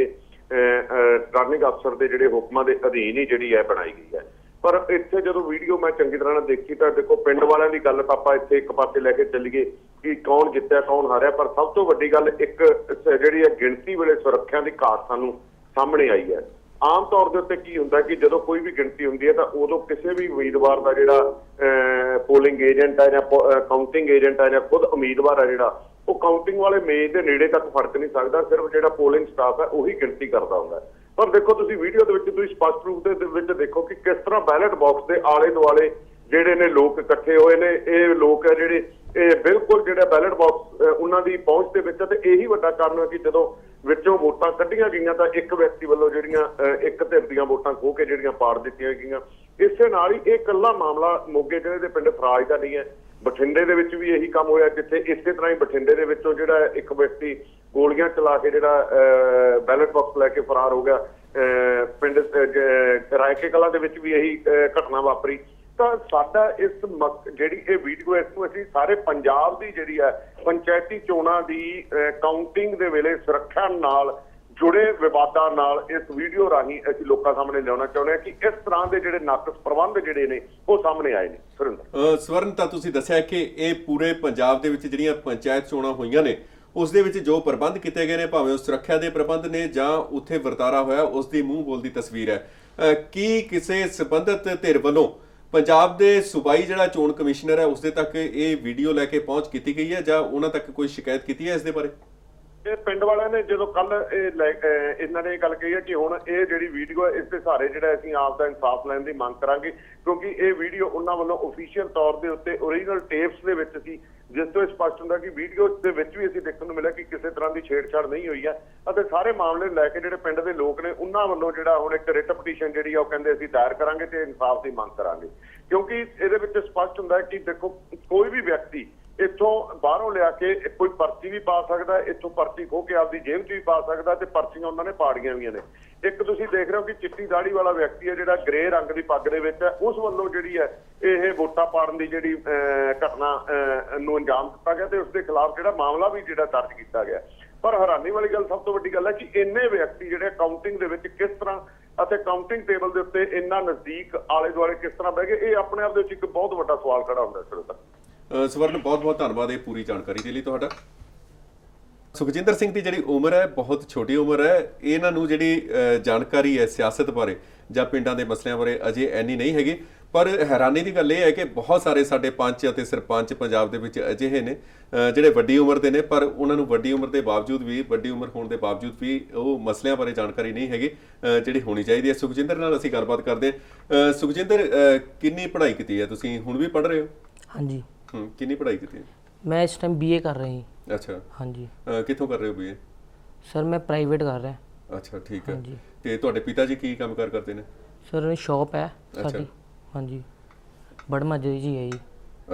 ਰਿਟਰਨਿੰਗ ਅਫਸਰ ਦੇ ਜਿਹੜੇ ਹੁਕਮਾਂ ਦੇ ਅਧੀਨ ਹੀ ਜਿਹੜੀ ਹੈ ਬਣਾਈ ਗਈ ਹੈ। ਪਰ ਇੱਥੇ ਜਦੋਂ ਵੀਡੀਓ ਮੈਂ ਚੰਗੀ ਤਰ੍ਹਾਂ ਨਾਲ ਦੇਖੀ ਤਾਂ ਦੇਖੋ ਪਿੰਡ ਵਾਲਿਆਂ ਦੀ ਗੱਲ ਤਾਂ ਆਪਾਂ ਇੱਥੇ ਇੱਕ ਪਾਸੇ ਲੈ ਕੇ ਚੱਲੀਏ ਕਿ ਕੌਣ ਜਿੱਤਿਆ, ਕੌਣ ਹਾਰਿਆ, ਪਰ ਸਭ ਤੋਂ ਵੱਡੀ ਗੱਲ ਇੱਕ ਜਿਹੜੀ ਹੈ ਗਿਣਤੀ ਵੇਲੇ ਸੁਰੱਖਿਆ ਦੀ ਘਾਟ ਸਾਨੂੰ ਸਾਹਮਣੇ ਆਈ ਹੈ। ਆਮ ਤੌਰ ਦੇ ਉੱਤੇ ਕੀ ਹੁੰਦਾ ਕਿ ਜਦੋਂ ਕੋਈ ਵੀ ਗਿਣਤੀ ਹੁੰਦੀ ਹੈ ਤਾਂ ਉਦੋਂ ਕਿਸੇ ਵੀ ਉਮੀਦਵਾਰ ਦਾ ਜਿਹੜਾ ਪੋਲਿੰਗ ਏਜੰਟ ਹੈ ਜਾਂ ਕਾਊਂਟਿੰਗ ਏਜੰਟ ਹੈ ਜਾਂ ਖੁਦ ਉਮੀਦਵਾਰ ਹੈ ਜਿਹੜਾ, ਉਹ ਕਾਊਂਟਿੰਗ ਵਾਲੇ ਮੇਜ਼ ਦੇ ਨੇੜੇ ਤੱਕ ਫੜਕ ਨਹੀਂ ਸਕਦਾ, ਸਿਰਫ ਜਿਹੜਾ ਪੋਲਿੰਗ ਸਟਾਫ ਹੈ ਉਹੀ ਗਿਣਤੀ ਕਰਦਾ ਹੁੰਦਾ ਪਰ ਦੇਖੋ ਤੁਸੀਂ ਵੀਡੀਓ ਦੇ ਵਿੱਚ, ਤੁਸੀਂ ਸਪਸ਼ਟ ਰੂਪ ਦੇ ਵਿੱਚ ਦੇਖੋ ਕਿ ਕਿਸ ਤਰ੍ਹਾਂ ਬੈਲਟ ਬਾਕਸ ਦੇ ਆਲੇ ਦੁਆਲੇ ਜਿਹੜੇ ਨੇ ਲੋਕ ਇਕੱਠੇ ਹੋਏ ਨੇ, ਇਹ ਲੋਕ ਹੈ ਜਿਹੜੇ, ਇਹ ਬਿਲਕੁਲ ਜਿਹੜਾ ਬੈਲਟ ਬਾਕਸ ਉਹਨਾਂ ਦੀ ਪਹੁੰਚ ਦੇ ਵਿੱਚ ਹੈ ਤੇ ਇਹੀ ਵੱਡਾ ਕਾਰਨ ਹੈ ਕਿ ਜਦੋਂ ਵਿੱਚੋਂ ਵੋਟਾਂ ਕੱਢੀਆਂ ਗਈਆਂ ਤਾਂ ਇੱਕ ਵਿਅਕਤੀ ਵੱਲੋਂ ਜਿਹੜੀਆਂ ਅਹ, ਇੱਕ ਧਿਰ ਦੀਆਂ ਵੋਟਾਂ ਖੋਹ ਕੇ ਜਿਹੜੀਆਂ ਪਾੜ ਦਿੱਤੀਆਂ ਗਈਆਂ। ਇਸੇ ਨਾਲ ਹੀ ਇਹ ਇਕੱਲਾ ਮਾਮਲਾ ਮੋਗੇ ਜ਼ਿਲ੍ਹੇ ਦੇ ਪਿੰਡ ਫਰਾਜ ਦਾ ਨਹੀਂ ਹੈ। ਬਠਿੰਡੇ ਦੇ ਵਿੱਚ ਵੀ ਇਹੀ ਕੰਮ ਹੋਇਆ ਜਿੱਥੇ ਇਸੇ ਤਰ੍ਹਾਂ ਹੀ ਬਠਿੰਡੇ ਦੇ ਵਿੱਚੋਂ ਜਿਹੜਾ ਇੱਕ ਵਿਅਕਤੀ ਗੋਲੀਆਂ ਚਲਾ ਕੇ ਜਿਹੜਾ ਬੈਲਟ ਬਾਕਸ ਲੈ ਕੇ ਫਰਾਰ ਹੋ ਗਿਆ। ਅਹ, ਪਿੰਡ ਅਹ, ਜ- ਰਾਇਕੇ ਕਲਾ ਦੇ ਵਿੱਚ ਵੀ ਇਹੀ ਅਹ, ਘਟਨਾ ਵਾਪਰੀ। ਤਾਂ ਸਾਡਾ ਇਸ ਜਿਹੜੀ ਇਹ ਵੀਡੀਓ ਇਸ ਨੂੰ ਅਸੀਂ ਸਾਰੇ ਪੰਜਾਬ ਦੀ ਜਿਹੜੀ ਹੈ ਪੰਚਾਇਤੀ ਚੋਣਾਂ ਦੀ ਕਾਊਂਟਿੰਗ ਦੇ ਵੇਲੇ ਸੁਰੱਖਿਆ ਨਾਲ ਜੁੜੇ ਵਿਵਾਦਾਂ ਨਾਲ ਇਸ ਵੀਡੀਓ ਰਾਹੀਂ ਅਸੀਂ ਲੋਕਾਂ ਸਾਹਮਣੇ ਲਿਆਉਣਾ ਚਾਹੁੰਦੇ ਹਾਂ ਕਿ ਇਸ ਤਰ੍ਹਾਂ ਦੇ ਜਿਹੜੇ ਨਾਕਸ ਪ੍ਰਬੰਧ ਜਿਹੜੇ ਨੇ ਉਹ ਸਾਹਮਣੇ ਆਏ ਨੇ। ਸੁਰਿੰਦਰ। ਸਵਰਨ ਤਾਂ ਤੁਸੀਂ ਦੱਸਿਆ ਕਿ ਇਹ ਪੂਰੇ ਪੰਜਾਬ ਦੇ ਵਿੱਚ ਜਿਹੜੀਆਂ ਪੰਚਾਇਤ ਚੋਣਾਂ ਹੋਈਆਂ ਨੇ ਉਸ ਦੇ ਵਿੱਚ ਜੋ ਪ੍ਰਬੰਧ ਕੀਤੇ ਗਏ ਨੇ ਭਾਵੇਂ ਉਹ ਸੁਰੱਖਿਆ ਦੇ ਪ੍ਰਬੰਧ ਨੇ ਜਾਂ ਉੱਥੇ ਵਰਤਾਰਾ ਹੋਇਆ ਉਸ ਦੀ ਮੂੰਹ ਬੋਲਦੀ ਤਸਵੀਰ ਹੈ। ਅ, ਕੀ ਕਿਸੇ ਸੰਬੰਧਿਤ ਧਿਰ ਵੱਲੋਂ ਪੰਜਾਬ ਦੇ ਸੂਬਾਈ ਜਿਹੜਾ ਚੋਣ ਕਮਿਸ਼ਨਰ ਹੈ, ਉਸਦੇ ਤੱਕ ਇਹ ਵੀਡੀਓ ਲੈ ਕੇ ਪਹੁੰਚ ਕੀਤੀ ਗਈ ਹੈ ਜਾਂ ਉਹਨਾਂ ਤੱਕ ਕੋਈ ਸ਼ਿਕਾਇਤ ਕੀਤੀ ਹੈ ਇਸ ਦੇ ਬਾਰੇ? ਇਹ ਪਿੰਡ ਵਾਲਿਆਂ ਨੇ ਜਦੋਂ ਕੱਲ ਇਹ ਲੈ- ਇਹਨਾਂ ਨੇ ਇਹ ਗੱਲ ਕਹੀ ਹੈ ਕਿ ਹੁਣ ਇਹ ਜਿਹੜੀ ਵੀਡੀਓ ਹੈ, ਇਸ ਦੇ ਸਾਰੇ ਜਿਹੜਾ ਅਸੀਂ ਆਪ ਦਾ ਇਨਸਾਫ ਲੈਣ ਦੀ ਮੰਗ ਕਰਾਂਗੇ, ਕਿਉਂਕਿ ਇਹ ਵੀਡੀਓ ਉਹਨਾਂ ਵੱਲੋਂ ਅਫੀਸ਼ੀਅਲ ਤੌਰ ਦੇ ਉੱਤੇ ਓਰੀਜਨਲ ਟੇਪਸ ਦੇ ਵਿੱਚ ਸੀ। ਜਿਸ ਤੋਂ ਇਹ ਸਪਸ਼ਟ ਹੁੰਦਾ ਕਿ ਵੀਡੀਓ ਦੇ ਵਿੱਚ ਵੀ ਅਸੀਂ ਦੇਖਣ ਨੂੰ ਮਿਲਿਆ ਕਿ ਕਿਸੇ ਤਰ੍ਹਾਂ ਦੀ ਛੇੜਛਾੜ ਨਹੀਂ ਹੋਈ ਹੈ ਅਤੇ ਸਾਰੇ ਮਾਮਲੇ ਨੂੰ ਲੈ ਕੇ ਜਿਹੜੇ ਪਿੰਡ ਦੇ ਲੋਕ ਨੇ, ਉਹਨਾਂ ਵੱਲੋਂ ਜਿਹੜਾ ਹੁਣ ਇੱਕ ਰਿਟ ਪਟੀਸ਼ਨ ਜਿਹੜੀ ਆ, ਉਹ ਕਹਿੰਦੇ ਅਸੀਂ ਦਾਇਰ ਕਰਾਂਗੇ ਤੇ ਇਨਸਾਫ ਦੀ ਮੰਗ ਕਰਾਂਗੇ। ਕਿਉਂਕਿ ਇਹਦੇ ਵਿੱਚ ਸਪਸ਼ਟ ਹੁੰਦਾ ਕਿ ਦੇਖੋ, ਕੋਈ ਵੀ ਬਾਹਰੋਂ ਲਿਆ ਕੇ ਕੋਈ ਪਰਚੀ ਵੀ ਪਾ ਸਕਦਾ ਇੱਥੋਂ ਪਰਚੀ ਖੋ ਕੇ ਆਪਦੀ ਜੇਬ 'ਚ ਵੀ ਪਾ ਸਕਦਾ ਤੇ ਪਰਚੀਆਂ ਉਹਨਾਂ ਨੇ ਪਾੜੀਆਂ ਵੀ ਨੇ। ਇੱਕ ਤੁਸੀਂ ਦੇਖ ਰਹੇ ਹੋ ਕਿ ਚਿੱਟੀ ਦਾੜੀ ਵਾਲਾ ਵਿਅਕਤੀ ਹੈ ਜਿਹੜਾ ਗ੍ਰੇ ਰੰਗ ਦੀ ਪੱਗ ਦੇ ਵਿੱਚ ਹੈ ਉਸ ਵੱਲੋਂ ਜਿਹੜੀ ਹੈ ਇਹ ਵੋਟਾਂ ਪਾੜਨ ਦੀ ਜਿਹੜੀ ਅਹ, ਘਟਨਾ ਅਹ, ਨੂੰ ਅੰਜਾਮ ਦਿੱਤਾ ਗਿਆ ਤੇ ਉਸ ਦੇ ਖਿਲਾਫ ਜਿਹੜਾ ਮਾਮਲਾ ਵੀ ਜਿਹੜਾ ਦਰਜ ਕੀਤਾ ਗਿਆ। ਪਰ ਹੈਰਾਨੀ ਵਾਲੀ ਗੱਲ ਸਭ ਤੋਂ ਵੱਡੀ ਗੱਲ ਹੈ ਕਿ ਇੰਨੇ ਵਿਅਕਤੀ ਜਿਹੜੇ ਕਾਊਂਟਿੰਗ ਦੇ ਵਿੱਚ ਕਿਸ ਤਰ੍ਹਾਂ ਅਤੇ ਕਾਊਂਟਿੰਗ ਟੇਬਲ ਦੇ ਉੱਤੇ ਇੰਨਾ ਨਜ਼ਦੀਕ ਆਲੇ ਦੁਆਲੇ ਕਿਸ ਤਰ੍ਹਾਂ ਬਹਿ ਗਏ ਇਹ ਆਪਣੇ ਆਪ ਦੇ ਵਿੱਚ ਇੱਕ ਬਹੁਤ ਵੱਡਾ ਸਵਾਲ ਖੜਾ ਹੁੰਦਾ ਹੈ ਸਰ ਸਵਰਨ ਬਹੁਤ ਬਹੁਤ ਧੰਨਵਾਦ ਇਹ ਪੂਰੀ ਜਾਣਕਾਰੀ ਦੇ ਲਈ ਤੁਹਾਡਾ। ਸੁਖਜਿੰਦਰ ਸਿੰਘ ਦੀ ਜਿਹੜੀ ਉਮਰ ਹੈ, ਬਹੁਤ ਛੋਟੀ ਉਮਰ ਹੈ। ਇਹਨਾਂ ਨੂੰ ਜਿਹੜੀ ਜਾਣਕਾਰੀ ਹੈ ਸਿਆਸਤ ਬਾਰੇ ਜਾਂ ਪਿੰਡਾਂ ਦੇ ਮਸਲਿਆਂ ਬਾਰੇ ਅਜੇ ਐਨੀ ਨਹੀਂ ਹੈਗੀ। ਪਰ ਹੈਰਾਨੀ ਦੀ ਗੱਲ ਇਹ ਹੈ ਕਿ ਬਹੁਤ ਸਾਰੇ ਸਾਡੇ ਪੰਚ ਅਤੇ ਸਰਪੰਚ ਪੰਜਾਬ ਦੇ ਵਿੱਚ ਅਜਿਹੇ ਨੇ ਜਿਹੜੇ ਵੱਡੀ ਉਮਰ ਦੇ ਨੇ। ਪਰ ਉਹਨਾਂ ਨੂੰ ਵੱਡੀ ਉਮਰ ਦੇ ਬਾਵਜੂਦ ਵੀ, ਵੱਡੀ ਉਮਰ ਹੋਣ ਦੇ ਬਾਵਜੂਦ ਵੀ ਉਹ ਮਸਲਿਆਂ ਬਾਰੇ ਜਾਣਕਾਰੀ ਨਹੀਂ ਹੈਗੀ ਜਿਹੜੀ ਹੋਣੀ ਚਾਹੀਦੀ ਹੈ। ਸੁਖਜਿੰਦਰ ਨਾਲ ਅਸੀਂ ਗੱਲਬਾਤ ਕਰਦੇ ਹਾਂ। ਸੁਖਜਿੰਦਰ ਕਿੰਨੀ ਪੜ੍ਹਾਈ ਕੀਤੀ ਹੈ ਤੁਸੀਂ? ਹੁਣ ਵੀ ਪੜ੍ਹ ਰਹੇ ਹੋ? ਹਾਂਜੀ। ਹੂੰ ਕਿੰਨੀ ਪੜ੍ਹਾਈ ਕੀਤੀ ਹੈ? ਮੈਂ ਇਸ ਟਾਈਮ ਬੀਏ ਕਰ ਰਹੀ ਅੱਛਾ। ਹਾਂਜੀ। ਅਹ ਕਿੱਥੋਂ ਕਰ ਰਹੇ ਹੋ ਬੀਏ ਸਰ ਮੈਂ ਪ੍ਰਾਈਵੇਟ ਕਰ ਰਿਹਾ। ਅੱਛਾ ਠੀਕ ਹੈ। ਹਾਂਜੀ। ਤੇ ਤੁਹਾਡੇ ਪਿਤਾ ਜੀ ਕੀ ਕੰਮ ਕਾਰ ਕਰਦੇ ਨੇ? ਸਰ ਸ਼ਾਪ ਹੈ। ਸਾਡੀ। ਹਾਂਜੀ। ਬੜਮਾਜਰੀ ਜੀ ਹੈ ਜੀ।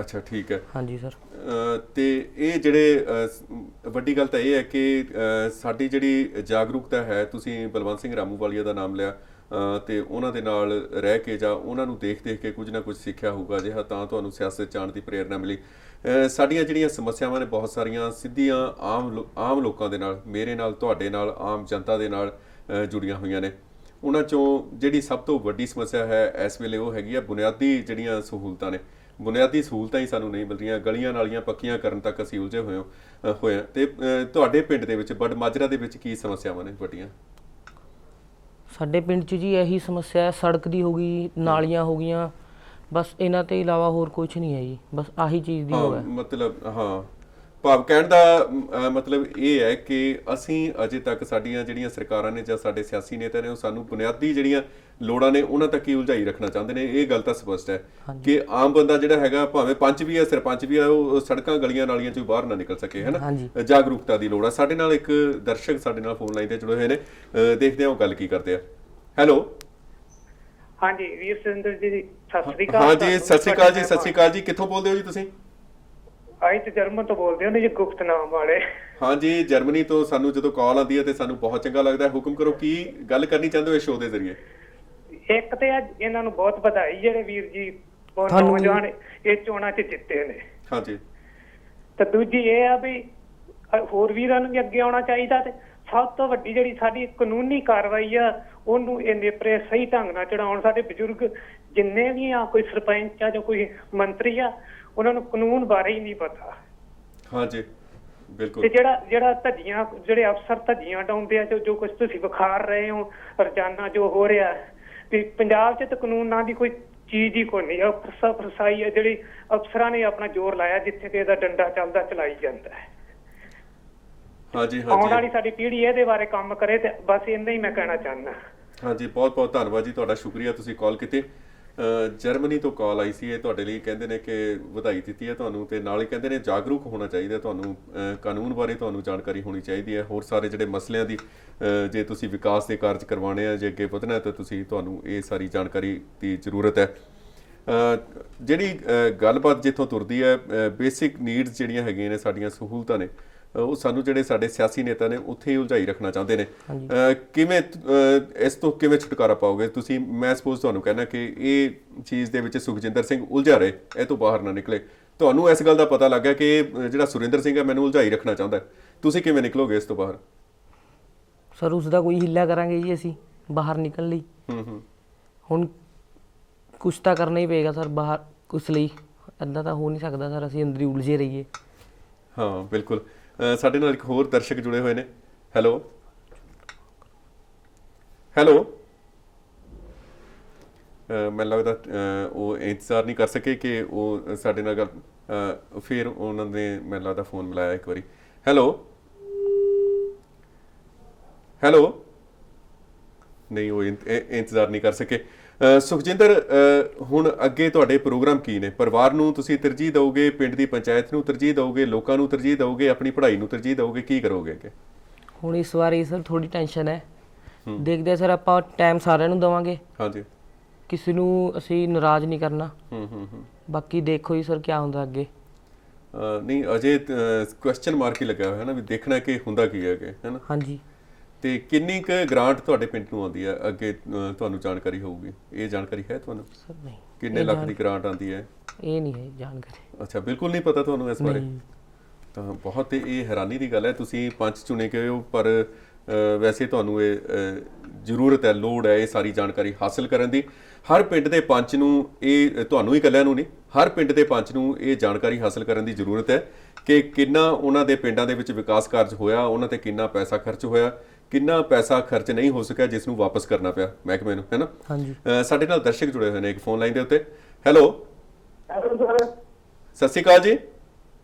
ਅੱਛਾ ਠੀਕ ਹੈ। ਹਾਂਜੀ ਸਰ ਅਹ ਤੇ ਇਹ ਜਿਹੜੇ ਅਹ, ਸ- ਵੱਡੀ ਗੱਲ ਤਾਂ ਇਹ ਹੈ ਕਿ ਅਹ, ਸਾਡੀ ਜਿਹੜੀ ਜਾਗਰੂਕਤਾ ਹੈ ਤੁਸੀਂ ਬਲਵੰਤ ਸਿੰਘ ਰਾਮੂਵਾਲੀਆ ਦਾ ਨਾਮ ਲਿਆ ਤੇ ਉਹਨਾਂ ਦੇ ਨਾਲ ਰਹਿ ਕੇ ਜਾਂ ਉਹਨਾਂ ਨੂੰ ਦੇਖ ਦੇਖ ਕੇ ਕੁਝ ਨਾ ਕੁਝ ਸਿੱਖਿਆ ਹੋਊਗਾ ਜਿਹਾ ਤਾਂ ਤੁਹਾਨੂੰ ਸਿਆਸਤ ਜਾਣ ਦੀ ਪ੍ਰੇਰਣਾ ਮਿਲੀ। ਸਾਡੀਆਂ ਜਿਹੜੀਆਂ ਸਮੱਸਿਆਵਾਂ ਨੇ ਬਹੁਤ ਸਾਰੀਆਂ ਸਿੱਧੀਆਂ ਆਮ ਲੋ- ਆਮ ਲੋਕਾਂ ਦੇ ਨਾਲ, ਮੇਰੇ ਨਾਲ, ਤੁਹਾਡੇ ਨਾਲ, ਆਮ ਜਨਤਾ ਦੇ ਨਾਲ ਜੁੜੀਆਂ ਹੋਈਆਂ ਨੇ। ਉਹਨਾਂ ਚੋਂ ਜਿਹੜੀ ਸਭ ਤੋਂ ਵੱਡੀ ਸਮੱਸਿਆ ਹੈ ਇਸ ਵੇਲੇ ਉਹ ਹੈਗੀ ਆ ਬੁਨਿਆਦੀ ਜਿਹੜੀਆਂ ਸਹੂਲਤਾਂ ਨੇ। ਬੁਨਿਆਦੀ ਸਹੂਲਤਾਂ ਹੀ ਸਾਨੂੰ ਨਹੀਂ ਮਿਲ ਰਹੀਆਂ ਗਲੀਆਂ ਨਾਲੀਆਂ ਪੱਕੀਆਂ ਕਰਨ ਤੱਕ ਅਸੀਂ ਉਲਝੇ ਹੋਏ ਹੋਏ ਹਾਂ। ਤੇ ਤੁਹਾਡੇ ਪਿੰਡ ਦੇ ਵਿੱਚ ਬੜ ਮਾਜਰਾ ਦੇ ਵਿੱਚ ਕੀ ਸਮੱਸਿਆਵਾਂ ਨੇ ਵੱਡੀਆਂ? ਸਾਡੇ ਪਿੰਡ 'ਚ ਜੀ ਇਹੀ ਸਮੱਸਿਆ ਹੈ ਸੜਕ ਦੀ ਹੋ ਗਈ ਨਾਲੀਆਂ ਹੋ ਗਈਆਂ। ਬਸ ਇਹਨਾਂ ਤੋਂ ਇਲਾਵਾ ਹੋਰ ਕੁਝ ਨਹੀਂ ਹੈ ਜੀ। ਬਸ ਆਹੀ ਚੀਜ਼ ਦੀ ਹੋ ਹਾਂ ਹੈ। ਮਤਲਬ ਹਾਂ। ਭਾਵ ਕਹਿਣ ਦਾ ਮਤਲਬ ਇਹ ਹੈ ਕਿ ਅਸੀਂ ਅਜੇ ਤੱਕ ਸਾਡੀਆਂ ਜਿਹੜੀਆਂ ਸਰਕਾਰਾਂ ਨੇ ਜਾਂ ਸਾਡੇ ਸਿਆਸੀ ਨੇਤਾ ਨੇ ਉਹ ਸਾਨੂੰ ਬੁਨਿਆਦੀ ਜਿਹੜੀਆਂ ਲੋੜਾਂ ਨੇ ਉਹਨਾਂ ਤੱਕ ਹੀ ਉਲਝਾਈ ਰੱਖਣਾ ਚਾਹੁੰਦੇ ਨੇ। ਇਹ ਗੱਲ ਤਾਂ ਸਪਸ਼ਟ ਹੈ ਕਿ ਆਮ ਬੰਦਾ ਜਿਹੜਾ ਹੈਗਾ ਭਾਵੇਂ ਪੰਚ ਵੀ ਹੈ ਸਰਪੰਚ ਵੀ ਹੈ ਉਹ ਸੜਕਾਂ ਗਲੀਆਂ ਨਾਲੀਆਂ ਚੋਂ ਬਾਹਰ ਨਾ ਨਿਕਲ ਸਕੇ ਹੈ ਨਾ ਹਾਂਜੀ। ਜਾਗਰੂਕਤਾ ਦੀ ਲੋੜ ਹੈ। ਸਾਡੇ ਨਾਲ ਇੱਕ ਦਰਸ਼ਕ ਸਾਡੇ ਨਾਲ ਫੋਨ ਲਾਈਨ ਤੇ ਜੁੜੇ ਹੋਏ ਨੇ। ਦੇਖਦੇ ਹਾਂ ਉਹ ਗੱਲ ਕੀ ਕਰਦੇ ਆ। ਹੈਲੋ। ਹਾਂਜੀ ਵੀਰ ਸੁਰਿੰਦਰ ਜੀ ਸਤਿ ਸ੍ਰੀ ਅਕਾਲ ਹਾਂ ਜੀ ਸਤਿ ਸ਼੍ਰੀ ਅਕਾਲ ਜੀ ਸਤਿ ਸ਼੍ਰੀ ਅਕਾਲ ਜੀ। ਕਿੱਥੋਂ ਬੋਲਦੇ ਹੋ ਜੀ ਤੁਸੀਂ? ਆਈ ਤੇ ਜਰਮਨ ਤੋਂ ਬੋਲਦੇ ਹੋ ਨੇ ਜੀ ਗੁਪਤ ਨਾਮ ਵਾਲੇ। ਹਾਂ ਜੀ ਜਰਮਨੀ ਤੋਂ ਸਾਨੂੰ ਜਦੋਂ ਕਾਲ ਆਉਂਦੀ ਹੈ ਤੇ ਸਾਨੂੰ ਬਹੁਤ ਚੰਗਾ ਲੱਗਦਾ। ਹੈ ਹੁਕਮ ਕਰੋ ਕੀ ਗੱਲ ਕਰਨੀ ਚਾਹੁੰਦੇ ਹੋ ਇਸ ਸ਼ੋਅ ਦੇ ਜ਼ਰੀਏ? ਇੱਕ ਤੇ ਅੱਜ ਇਹਨਾਂ ਨੂੰ ਬਹੁਤ ਵਧਾਈ ਜਿਹੜੇ ਵੀਰ ਜੀ ਉਹ ਤੁਹਾਨੂੰ ਵੀ। ਨੌਜਵਾਨ ਇਹ ਚੋਣਾਂ 'ਚ ਜਿੱਤੇ ਨੇ। ਹਾਂ ਜੀ ਤੇ ਦੂਜੀ ਇਹ ਆ ਵੀ ਅ, ਹੋਰ ਵੀਰਾਂ ਨੂੰ ਵੀ ਅੱਗੇ ਆਉਣਾ ਚਾਹੀਦਾ ਤੇ ਸਭ ਤੋਂ ਵੱਡੀ ਜਿਹੜੀ ਸਾਡੀ ਕਾਨੂੰਨੀ ਕਾਰਵਾਈ ਆ ਉਹਨੂੰ ਇਹ ਨੇਪਰੇ ਸਹੀ ਢੰਗ ਨਾਲ ਚੜਾਉਣ। ਸਾਡੇ ਬਜ਼ੁਰਗ ਜਿੰਨੇ ਵੀ ਆ ਕੋਈ ਸਰਪੰਚ ਆ ਜਾਂ ਕੋਈ ਮੰਤਰੀ ਆ ਉਹਨਾਂ ਨੂੰ ਕਾਨੂੰਨ ਬਾਰੇ ਹੀ ਨਹੀਂ ਪਤਾ। ਹਾਂਜੀ ਤੇ ਬਿਲਕੁਲ। ਜਿਹੜਾ ਜਿਹੜਾ ਧੱਜੀਆਂ ਜਿਹੜੇ ਅਫਸਰ ਧੱਜੀਆਂ ਡਾਉਂਦੇ ਆ ਜੋ ਜੋ ਕੁਝ ਤੁਸੀਂ ਵਿਖਾਰ ਰਹੇ ਹੋ ਰੋਜ਼ਾਨਾ ਜੋ ਹੋ ਰਿਹਾ ਵੀ ਪੰਜਾਬ 'ਚ ਤਾਂ ਕਾਨੂੰਨ ਨਾਂ ਦੀ ਕੋਈ ਚੀਜ਼ ਹੀ ਕੋਈ ਨਹੀਂ ਆ ਫਰਸਾ ਫਰਸਾਈ ਆ ਜਿਹੜੀ ਅਫਸਰਾਂ ਨੇ ਆਪਣਾ ਜ਼ੋਰ ਲਾਇਆ ਜਿੱਥੇ ਤੇ ਇਹਦਾ ਡੰਡਾ ਚੱਲਦਾ ਚਲਾਈ ਜਾਂਦਾ ਹੈ। ਹਾਂਜੀ ਆਉਣ ਵਾਲੀ ਹਾਂਜੀ ਸਾਡੀ ਪੀੜ੍ਹੀ ਇਹਦੇ ਬਾਰੇ ਕੰਮ ਕਰੇ ਤੇ ਬਸ ਇੰਨਾ ਹੀ ਮੈਂ ਕਹਿਣਾ ਚਾਹੁੰਦਾ। ਹਾਂਜੀ ਬਹੁਤ ਬਹੁਤ ਧੰਨਵਾਦ ਜੀ ਤੁਹਾਡਾ ਸ਼ੁਕਰੀਆ ਤੁਸੀਂ ਕਾਲ ਕੀਤੀ। ਜਰਮਨੀ ਤੋਂ ਕਾਲ ਆਈ ਸੀ, ਇਹ ਤੁਹਾਡੇ ਲਈ ਕਹਿੰਦੇ ਨੇ ਕਿ ਵਧਾਈ ਦਿੱਤੀ ਹੈ ਤੁਹਾਨੂੰ ਤੇ ਨਾਲ ਹੀ ਕਹਿੰਦੇ ਨੇ ਜਾਗਰੂਕ ਹੋਣਾ ਚਾਹੀਦਾ ਤੁਹਾਨੂੰ ਕਾਨੂੰਨ ਬਾਰੇ ਤੁਹਾਨੂੰ ਜਾਣਕਾਰੀ ਹੋਣੀ ਚਾਹੀਦੀ ਹੈ। ਹੋਰ ਸਾਰੇ ਜਿਹੜੇ ਮਸਲਿਆਂ ਦੀ ਜੇ ਤੁਸੀਂ ਵਿਕਾਸ ਦੇ ਕਾਰਜ ਕਰਵਾਉਣੇ ਆ, ਜੇ ਅੱਗੇ ਵਧਣਾ ਤਾਂ ਤੁਸੀਂ ਤੁਹਾਨੂੰ ਇਹ ਸਾਰੀ ਜਾਣਕਾਰੀ ਦੀ ਜ਼ਰੂਰਤ ਹੈ। ਜਿਹੜੀ ਗੱਲਬਾਤ ਜਿੱਥੋਂ ਤੁਰਦੀ ਹੈ ਬੇਸਿਕ ਨੀਡਸ ਜਿਹੜੀਆਂ ਹੈਗੀਆਂ ਨੇ ਸਾਡੀਆਂ ਸਹੂਲਤਾਂ ਨੇ ਉਹ ਸਾਨੂੰ ਜਿਹੜੇ ਸਾਡੇ ਸਿਆਸੀ ਨੇਤਾ ਨੇ ਉੱਥੇ ਹੀ ਉਲਝਾਈ ਰੱਖਣਾ ਚਾਹੁੰਦੇ ਨੇ। ਕਿਵੇਂ ਇਸ ਤੋਂ ਕਿਵੇਂ ਛੁਟਕਾਰਾ ਪਾਓਗੇ? ਤੁਸੀਂ ਮੈਂ ਸਪੋਜ਼ ਤੁਹਾਨੂੰ ਕਹਿਣਾ ਕਿ ਇਹ ਚੀਜ਼ ਦੇ ਵਿੱਚ ਸੁਖਜਿੰਦਰ ਸਿੰਘ ਉਲਝਾ ਰਹੇ ਇਹ ਤੋਂ ਬਾਹਰ ਨਾ ਨਿਕਲੇ। ਤੁਹਾਨੂੰ ਇਸ ਗੱਲ ਦਾ ਪਤਾ ਲੱਗਾ ਕਿ ਜਿਹੜਾ ਸੁਰਿੰਦਰ ਸਿੰਘ ਹੈ ਮੈਨੂੰ ਉਲਝਾਈ ਰੱਖਣਾ ਚਾਹੁੰਦਾ। ਤੁਸੀਂ ਕਿਵੇਂ ਨਿਕਲੋਗੇ ਇਸ ਤੋਂ ਬਾਹਰ? ਸਰ ਉਸ ਦਾ ਕੋਈ ਹਿੱਲਾ ਕਰਾਂਗੇ ਜੀ ਅਸੀਂ ਬਾਹਰ ਨਿਕਲਣ ਲਈ। ਹੂੰ ਹੂੰ। ਹੁਣ ਕੁਛ ਤਾਂ ਕਰਨਾ ਹੀ ਪਏਗਾ ਸਰ ਬਾਹਰ ਉਸ ਲਈ। ਅੱਧਾ ਤਾਂ ਹੋ ਨਹੀਂ ਸਕਦਾ ਸਰ ਅਸੀਂ ਅੰਦਰ ਹੀ ਉਲਝੇ ਰਹੀਏ। ਹਾਂ ਬਿਲਕੁਲ। ਸਾਡੇ ਨਾਲ ਇੱਕ ਹੋਰ ਦਰਸ਼ਕ ਜੁੜੇ ਹੋਏ ਨੇ। ਹੈਲੋ। ਹੈਲੋ। ਮੈਨੂੰ ਲੱਗਦਾ ਉਹ ਇੰਤਜ਼ਾਰ ਨਹੀਂ ਕਰ ਸਕੇ ਕਿ ਉਹ ਸਾਡੇ ਨਾਲ ਗੱਲ ਫਿਰ ਉਹਨਾਂ ਨੇ ਮੈਨੂੰ ਲੱਗਦਾ ਫੋਨ ਮਿਲਾਇਆ ਇੱਕ ਵਾਰੀ। ਹੈਲੋ। ਹੈਲੋ। ਨਹੀਂ, ਉਹ ਇੰਤ- ਇੰਤਜ਼ਾਰ ਨਹੀਂ ਕਰ ਸਕੇ। ਸੁਖਜਿੰਦਰ ਹੁਣ ਅੱਗੇ ਤੁਹਾਡੇ ਪ੍ਰੋਗਰਾਮ ਕੀ ਨੇ? ਪਰਿਵਾਰ ਨੂੰ ਤੁਸੀਂ ਤਰਜੀਹ ਦਿਓਗੇ ਪਿੰਡ ਦੀ ਪੰਚਾਇਤ ਨੂੰ ਤਰਜੀਹ ਦਿਓਗੇ ਲੋਕਾਂ ਨੂੰ ਤਰਜੀਹ ਦਿਓਗੇ ਆਪਣੀ ਪੜ੍ਹਾਈ ਨੂੰ ਤਰਜੀਹ ਦਿਓਗੇ ਕੀ ਕਰੋਗੇ ਅੱਗੇ? ਹੁਣ ਇਸ ਵਾਰੀ ਸਰ ਥੋੜੀ ਟੈਨਸ਼ਨ ਹੈ। ਦੇਖਦੇ ਹਾਂ ਸਰ ਆਪਾਂ ਟਾਈਮ ਸਾਰਿਆਂ ਨੂੰ ਦਵਾਂਗੇ। ਹਾਂਜੀ। ਕਿਸੇ ਨੂੰ ਅਸੀਂ ਨਾਰਾਜ਼ ਨਹੀਂ ਕਰਨਾ। ਹੂੰ ਹੂੰ ਹੂੰ। ਬਾਕੀ ਦੇਖੋ ਜੀ ਸਰ ਕੀ ਹੁੰਦਾ ਅੱਗੇ। ਨਹੀਂ ਅਜੇ ਕੁਐਸਚਨ ਮਾਰਕ ਹੀ ਲੱਗਿਆ ਹੋਇਆ ਹੈ ਨਾ ਵੀ ਦੇਖਣਾ ਕਿ ਹੁੰਦਾ ਕੀ ਹੈ ਅੱਗੇ ਹੈ ਨਾ? ਹਾਂਜੀ। ਤੇ ਕਿੰਨੀ ਕੁ ਗ੍ਰਾਂਟ ਤੁਹਾਡੇ ਪਿੰਡ ਨੂੰ ਆਉਂਦੀ ਹੈ? ਅੱਗੇ ਤੁਹਾਨੂੰ ਜਾਣਕਾਰੀ ਹੋਊਗੀ। ਇਹ ਜਾਣਕਾਰੀ ਹੈ ਤੁਹਾਨੂੰ? ਸਰ ਨਹੀਂ। ਕਿੰਨੇ ਲੱਖ ਦੀ ਗ੍ਰਾਂਟ ਆਉਂਦੀ ਹੈ? ਇਹ ਨਹੀਂ ਹੈ ਜਾਣਕਾਰੀ। ਅੱਛਾ ਬਿਲਕੁਲ ਨਹੀਂ ਪਤਾ ਤੁਹਾਨੂੰ ਇਸ ਬਾਰੇ। ਤਾਂ ਬਹੁਤ ਇਹ ਹੈਰਾਨੀ ਦੀ ਗੱਲ ਹੈ। ਤੁਸੀਂ ਪੰਜ ਚੁਣੇ ਗਏ ਹੋ ਪਰ ਵੈਸੇ ਤੁਹਾਨੂੰ ਇਹ ਜ਼ਰੂਰਤ ਹੈ ਲੋੜ ਹੈ ਇਹ ਸਾਰੀ ਜਾਣਕਾਰੀ ਹਾਸਲ ਕਰਨ ਦੀ। ਹਰ ਪਿੰਡ ਦੇ ਪੰਚ ਨੂੰ ਇਹ ਤੁਹਾਨੂੰ ਹੀ ਇਕੱਲਿਆਂ ਨੂੰ ਨਹੀਂ ਹਰ ਪਿੰਡ ਦੇ ਪੰਚ ਨੂੰ ਇਹ ਜਾਣਕਾਰੀ ਹਾਸਲ ਕਰਨ ਦੀ ਜ਼ਰੂਰਤ ਹੈ ਕਿ ਕਿੰਨਾ ਉਹਨਾਂ ਦੇ ਪਿੰਡਾਂ ਦੇ ਵਿੱਚ ਵਿਕਾਸ ਕਾਰਜ ਹੋਇਆ ਉਹਨਾਂ ਤੇ ਕਿੰਨਾ ਪੈਸਾ ਖਰਚ ਹੋਇਆ ਕਿੰਨਾ ਪੈਸਾ ਖਰਚ ਨਹੀਂ ਹੋ ਸਕਿਆ ਜਿਸ ਨੂੰ ਵਾਪਸ ਕਰਨਾ ਪਿਆ ਮਹਿਕਮੇ ਨੂੰ ਹੈ ਨਾ? ਹਾਂਜੀ। ਸਾਡੇ ਨਾਲ ਦਰਸ਼ਕ ਜੁੜੇ ਹੋਏ ਨੇ ਇੱਕ ਫੋਨ ਲਾਈਨ ਦੇ ਉੱਤੇ। ਹੈਲੋ ਹੈਲੋ ਸਰ ਸਤਿ ਸ਼੍ਰੀ ਅਕਾਲ ਜੀ।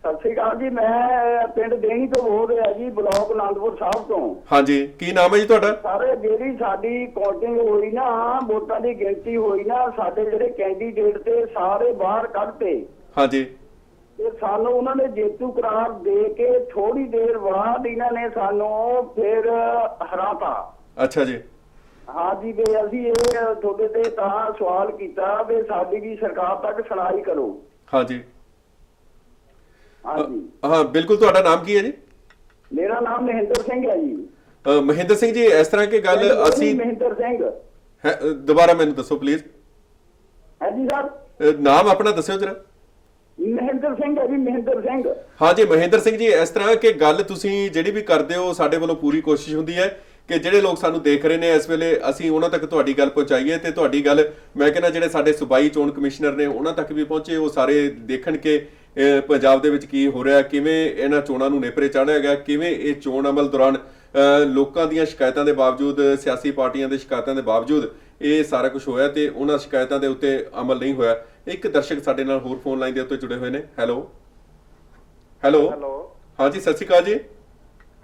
ਸਤਿ ਸ਼੍ਰੀ ਅਕਾਲ ਜੀ ਮੈਂ ਪਿੰਡ ਦੇਣੀ ਤੋਂ ਬੋਲ ਰਿਹਾ ਜੀ ਬਲਾਕ ਆਨੰਦਪੁਰ ਸਾਹਿਬ ਤੋਂ। ਹਾਂਜੀ ਕੀ ਨਾਮ ਹੈ ਜੀ ਤੁਹਾਡਾ? ਸਾਰੇ ਜਿਹੜੀ ਸਾਡੀ ਕਾਊਂਟਿੰਗ ਹੋਈ ਨਾ ਵੋਟਾਂ ਦੀ ਗਿਣਤੀ ਹੋਈ ਨਾ ਸਾਡੇ ਜਿਹੜੇ ਕੈਂਡੀਡੇਟ ਤੇ ਸਾਰੇ ਬਾਹਰ ਕੱਢਤੇ। ਹਾਂਜੀ। ਤੇ ਸਾਨੂੰ ਉਹਨਾਂ ਨੇ ਜੇਤੂ ਕਰਾਰ ਦੇ ਕੇ ਥੋੜੀ ਦੇਰ ਬਾਅਦ ਇਹਨਾਂ ਨੇ ਸਾਨੂੰ ਫਿਰ ਹਰਾਤਾ। ਅੱਛਾ ਜੀ। ਹਾਂ ਜੀ ਵੀ ਅਸੀਂ ਇਹ ਤੁਹਾਡੇ ਤੇ ਤਾਂ ਸਵਾਲ ਕੀਤਾ ਵੀ ਸਾਡੀ ਵੀ ਸਰਕਾਰ ਤੱਕ ਸੁਣਾਈ ਕਰੋ। ਹਾਂ ਜੀ। ਹਾਂ ਬਿਲਕੁਲ ਤੁਹਾਡਾ ਨਾਮ ਕੀ ਹੈ ਜੀ? ਮੇਰਾ ਨਾਮ ਮਹਿੰਦਰ ਸਿੰਘ ਹੈ ਜੀ। ਮਹਿੰਦਰ ਸਿੰਘ ਜੀ ਇਸ ਤਰ੍ਹਾਂ ਕੀ ਗੱਲ ਅਸੀਂ ਮਹਿੰਦਰ ਸਿੰਘ। ਦੁਬਾਰਾ ਮੈਨੂੰ ਦੱਸੋ ਪਲੀਜ਼ ਹੈ ਜੀ ਸਰ ਨਾਮ ਆਪਣਾ ਦੱਸਿਓ ਜਰਾ। ਮਹਿੰਦਰ ਸਿੰਘ ਹੈ ਜੀ ਮਹਿੰਦਰ ਸਿੰਘ। ਹਾਂਜੀ ਮਹਿੰਦਰ ਸਿੰਘ ਜੀ ਇਸ ਤਰ੍ਹਾਂ ਕਿ ਗੱਲ ਤੁਸੀਂ ਜਿਹੜੀ ਵੀ ਕਰਦੇ ਹੋ ਸਾਡੇ ਵੱਲੋਂ ਪੂਰੀ ਕੋਸ਼ਿਸ਼ ਹੁੰਦੀ ਹੈ ਕਿ ਜਿਹੜੇ ਲੋਕ ਸਾਨੂੰ ਦੇਖ ਰਹੇ ਨੇ ਇਸ ਵੇਲੇ ਅਸੀਂ ਉਹਨਾਂ ਤੱਕ ਤੁਹਾਡੀ ਗੱਲ ਪਹੁੰਚਾਈਏ ਤੇ ਤੁਹਾਡੀ ਗੱਲ ਮੈਂ ਕਹਿੰਦਾ ਜਿਹੜੇ ਸਾਡੇ ਸੂਬਾਈ ਚੋਣ ਕਮਿਸ਼ਨਰ ਨੇ ਉਹਨਾਂ ਤੱਕ ਵੀ ਪਹੁੰਚੇ ਉਹ ਸਾਰੇ ਦੇਖਣ ਕਿ ਪੰਜਾਬ ਦੇ ਵਿੱਚ ਕੀ ਹੋ ਰਿਹਾ ਕਿਵੇਂ ਇਹਨਾਂ ਚੋਣਾਂ ਨੂੰ ਨੇਪਰੇ ਚਾੜਿਆ ਗਿਆ ਕਿਵੇਂ ਇਹ ਚੋਣ ਅਮਲ ਦੌਰਾਨ ਅਹ, ਲੋਕਾਂ ਦੀਆਂ ਸ਼ਿਕਾਇਤਾਂ ਦੇ ਬਾਵਜੂਦ ਸਿਆਸੀ ਪਾਰਟੀਆਂ ਦੇ ਸ਼ਿਕਾਇਤਾਂ ਦੇ ਬਾਵਜੂਦ ਇਹ ਸਾਰਾ ਕੁਝ ਹੋਇਆ ਤੇ ਉਹਨਾਂ ਸ਼ਿਕਾਇਤਾਂ ਦੇ ਉੱਤੇ ਅਮਲ ਨਹੀਂ ਹੋਇਆ। ਇੱਕ ਦਰਸ਼ਕ ਸਾਡੇ ਨਾਲ ਹੋਰ ਫੋਨ ਲਾਈਨ ਦੇ ਉੱਤੇ ਜੁੜੇ ਹੋਏ ਨੇ। ਹੈਲੋ। ਹੈਲੋ। ਹੈਲੋ। ਹਾਂਜੀ ਸਤਿ ਸ਼੍ਰੀ ਅਕਾਲ ਜੀ।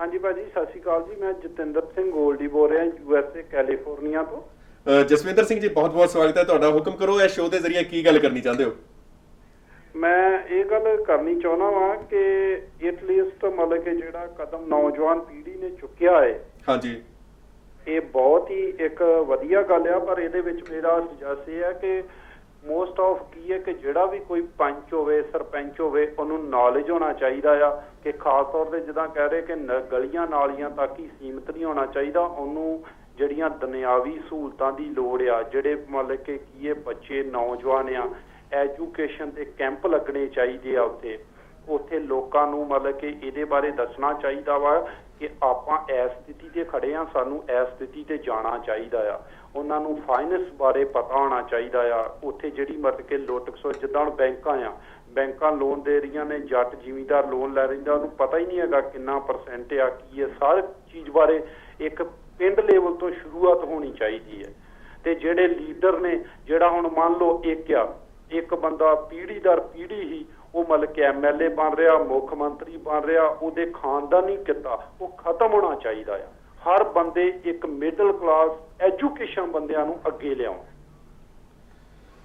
ਹਾਂਜੀ ਭਾਜੀ ਸਤਿ ਸ਼੍ਰੀ ਅਕਾਲ ਜੀ। ਮੈਂ ਜਤਿੰਦਰ ਸਿੰਘ ਗੋਲਡੀ ਬੋਲ ਰਿਹਾ ਯੂਐਸਏ ਕੈਲੀਫੋਰਨੀਆ ਤੋਂ। ਜਸਵਿੰਦਰ ਸਿੰਘ ਜੀ ਬਹੁਤ ਬਹੁਤ ਸਵਾਗਤ ਹੈ ਤੁਹਾਡਾ। ਹੁਕਮ ਕਰੋ ਇਹ ਸ਼ੋਅ ਦੇ ਜ਼ਰੀਏ ਕੀ ਗੱਲ ਕਰਨੀ ਚਾਹੁੰਦੇ ਹੋ? ਮੈਂ ਇਹ ਗੱਲ ਕਰਨੀ ਚਾਹੁੰਦਾ ਵਾਂ ਕਿ ਐਟ ਲੀਸਟ ਮਤਲਬ ਕਿ ਜਿਹੜਾ ਕਦਮ ਨੌਜਵਾਨ ਪੀੜ੍ਹੀ ਨੇ ਚੁੱਕਿਆ ਹੈ ਹਾਂਜੀ। ਇਹ ਬਹੁਤ ਹੀ ਇੱਕ ਵਧੀਆ ਗੱਲ ਆ ਪਰ ਇਹਦੇ ਵਿੱਚ ਮੇਰਾ ਸੁਝਾਅ ਇਹ ਹੈ ਕਿ ਮੋਸਟ ਆਫ ਕੀ ਹੈ ਕਿ ਜਿਹੜਾ ਵੀ ਕੋਈ ਪੰਚ ਹੋਵੇ, ਸਰਪੰਚ ਹੋਵੇ, ਉਹਨੂੰ ਨੌਲੇਜ ਹੋਣਾ ਚਾਹੀਦਾ ਆ ਕਿ ਖਾਸ ਤੌਰ ਤੇ ਜਿੱਦਾਂ ਕਹਿ ਰਹੇ ਕਿ ਗਲੀਆਂ ਨਾਲੀਆਂ ਤੱਕ ਹੀ ਸੀਮਿਤ ਨਹੀਂ ਹੋਣਾ ਚਾਹੀਦਾ। ਉਹਨੂੰ ਜਿਹੜੀਆਂ ਦੁਨਿਆਵੀ ਸਹੂਲਤਾਂ ਦੀ ਲੋੜ ਆ, ਜਿਹੜੇ ਮਤਲਬ ਕਿ ਕੀ ਇਹ ਬੱਚੇ, ਨੌਜਵਾਨ ਆ ਐਜੂਕੇਸ਼ਨ ਦੇ ਕੈਂਪ ਲੱਗਣੇ ਚਾਹੀਦੇ ਆ ਉੱਥੇ। ਉੱਥੇ ਲੋਕਾਂ ਨੂੰ ਮਤਲਬ ਕਿ ਇਹਦੇ ਬਾਰੇ ਦੱਸਣਾ ਚਾਹੀਦਾ ਵਾ ਕਿ ਆਪਾਂ ਇਸ ਸਥਿਤੀ ਤੇ ਖੜੇ ਆ, ਸਾਨੂੰ ਇਸ ਸਥਿਤੀ ਤੇ ਜਾਣਾ ਚਾਹੀਦਾ ਆ। ਉਹਨਾਂ ਨੂੰ ਫਾਈਨੈਂਸ ਬਾਰੇ ਪਤਾ ਹੋਣਾ ਚਾਹੀਦਾ ਆ। ਉੱਥੇ ਜਿਹੜੀ ਮਤਲਬ ਕਿ ਲੁੱਟ ਜਿੱਦਾਂ ਹੁਣ ਬੈਂਕਾਂ ਆ, ਬੈਂਕਾਂ ਲੋਨ ਦੇ ਰਹੀਆਂ ਨੇ, ਜੱਟ ਜ਼ਿਮੀਂਦਾਰ ਲੋਨ ਲੈ ਰਹਿੰਦਾ ਉਹਨੂੰ ਪਤਾ ਹੀ ਨਹੀਂ ਹੈਗਾ ਕਿੰਨਾ ਪਰਸੈਂਟ ਆ, ਕੀ ਹੈ ਸਾਰ ਚੀਜ਼ ਬਾਰੇ ਇੱਕ ਪਿੰਡ ਲੈਵਲ ਤੋਂ ਸ਼ੁਰੂਆਤ ਹੋਣੀ ਚਾਹੀਦੀ ਹੈ। ਤੇ ਜਿਹੜੇ ਲੀਡਰ ਨੇ, ਜਿਹੜਾ ਹੁਣ ਮੰਨ ਲਓ ਇੱਕ ਆ, ਇੱਕ ਬੰਦਾ ਪੀੜੀ ਦਰ ਪੀੜੀ ਹੀ, ਉਹ ਮਤਲਬ ਕਿ ਐਮਐਲਏ ਬਣ ਰਿਹਾ, ਮੁੱਖ ਮੰਤਰੀ ਬਣ ਰਿਹਾ, ਉਹਦੇ ਖਾਨਦਾਨੀ ਕਿੱਤਾ, ਉਹ ਖਤਮ ਹੋਣਾ ਚਾਹੀਦਾ ਆ। ਹਰ ਬੰਦੇ ਇੱਕ ਮਿਡਲ ਕਲਾਸ ਐਜੂਕੇਸ਼ਨ ਬੰਦਿਆਂ ਨੂੰ ਅੱਗੇ ਲਿਆਉਣ।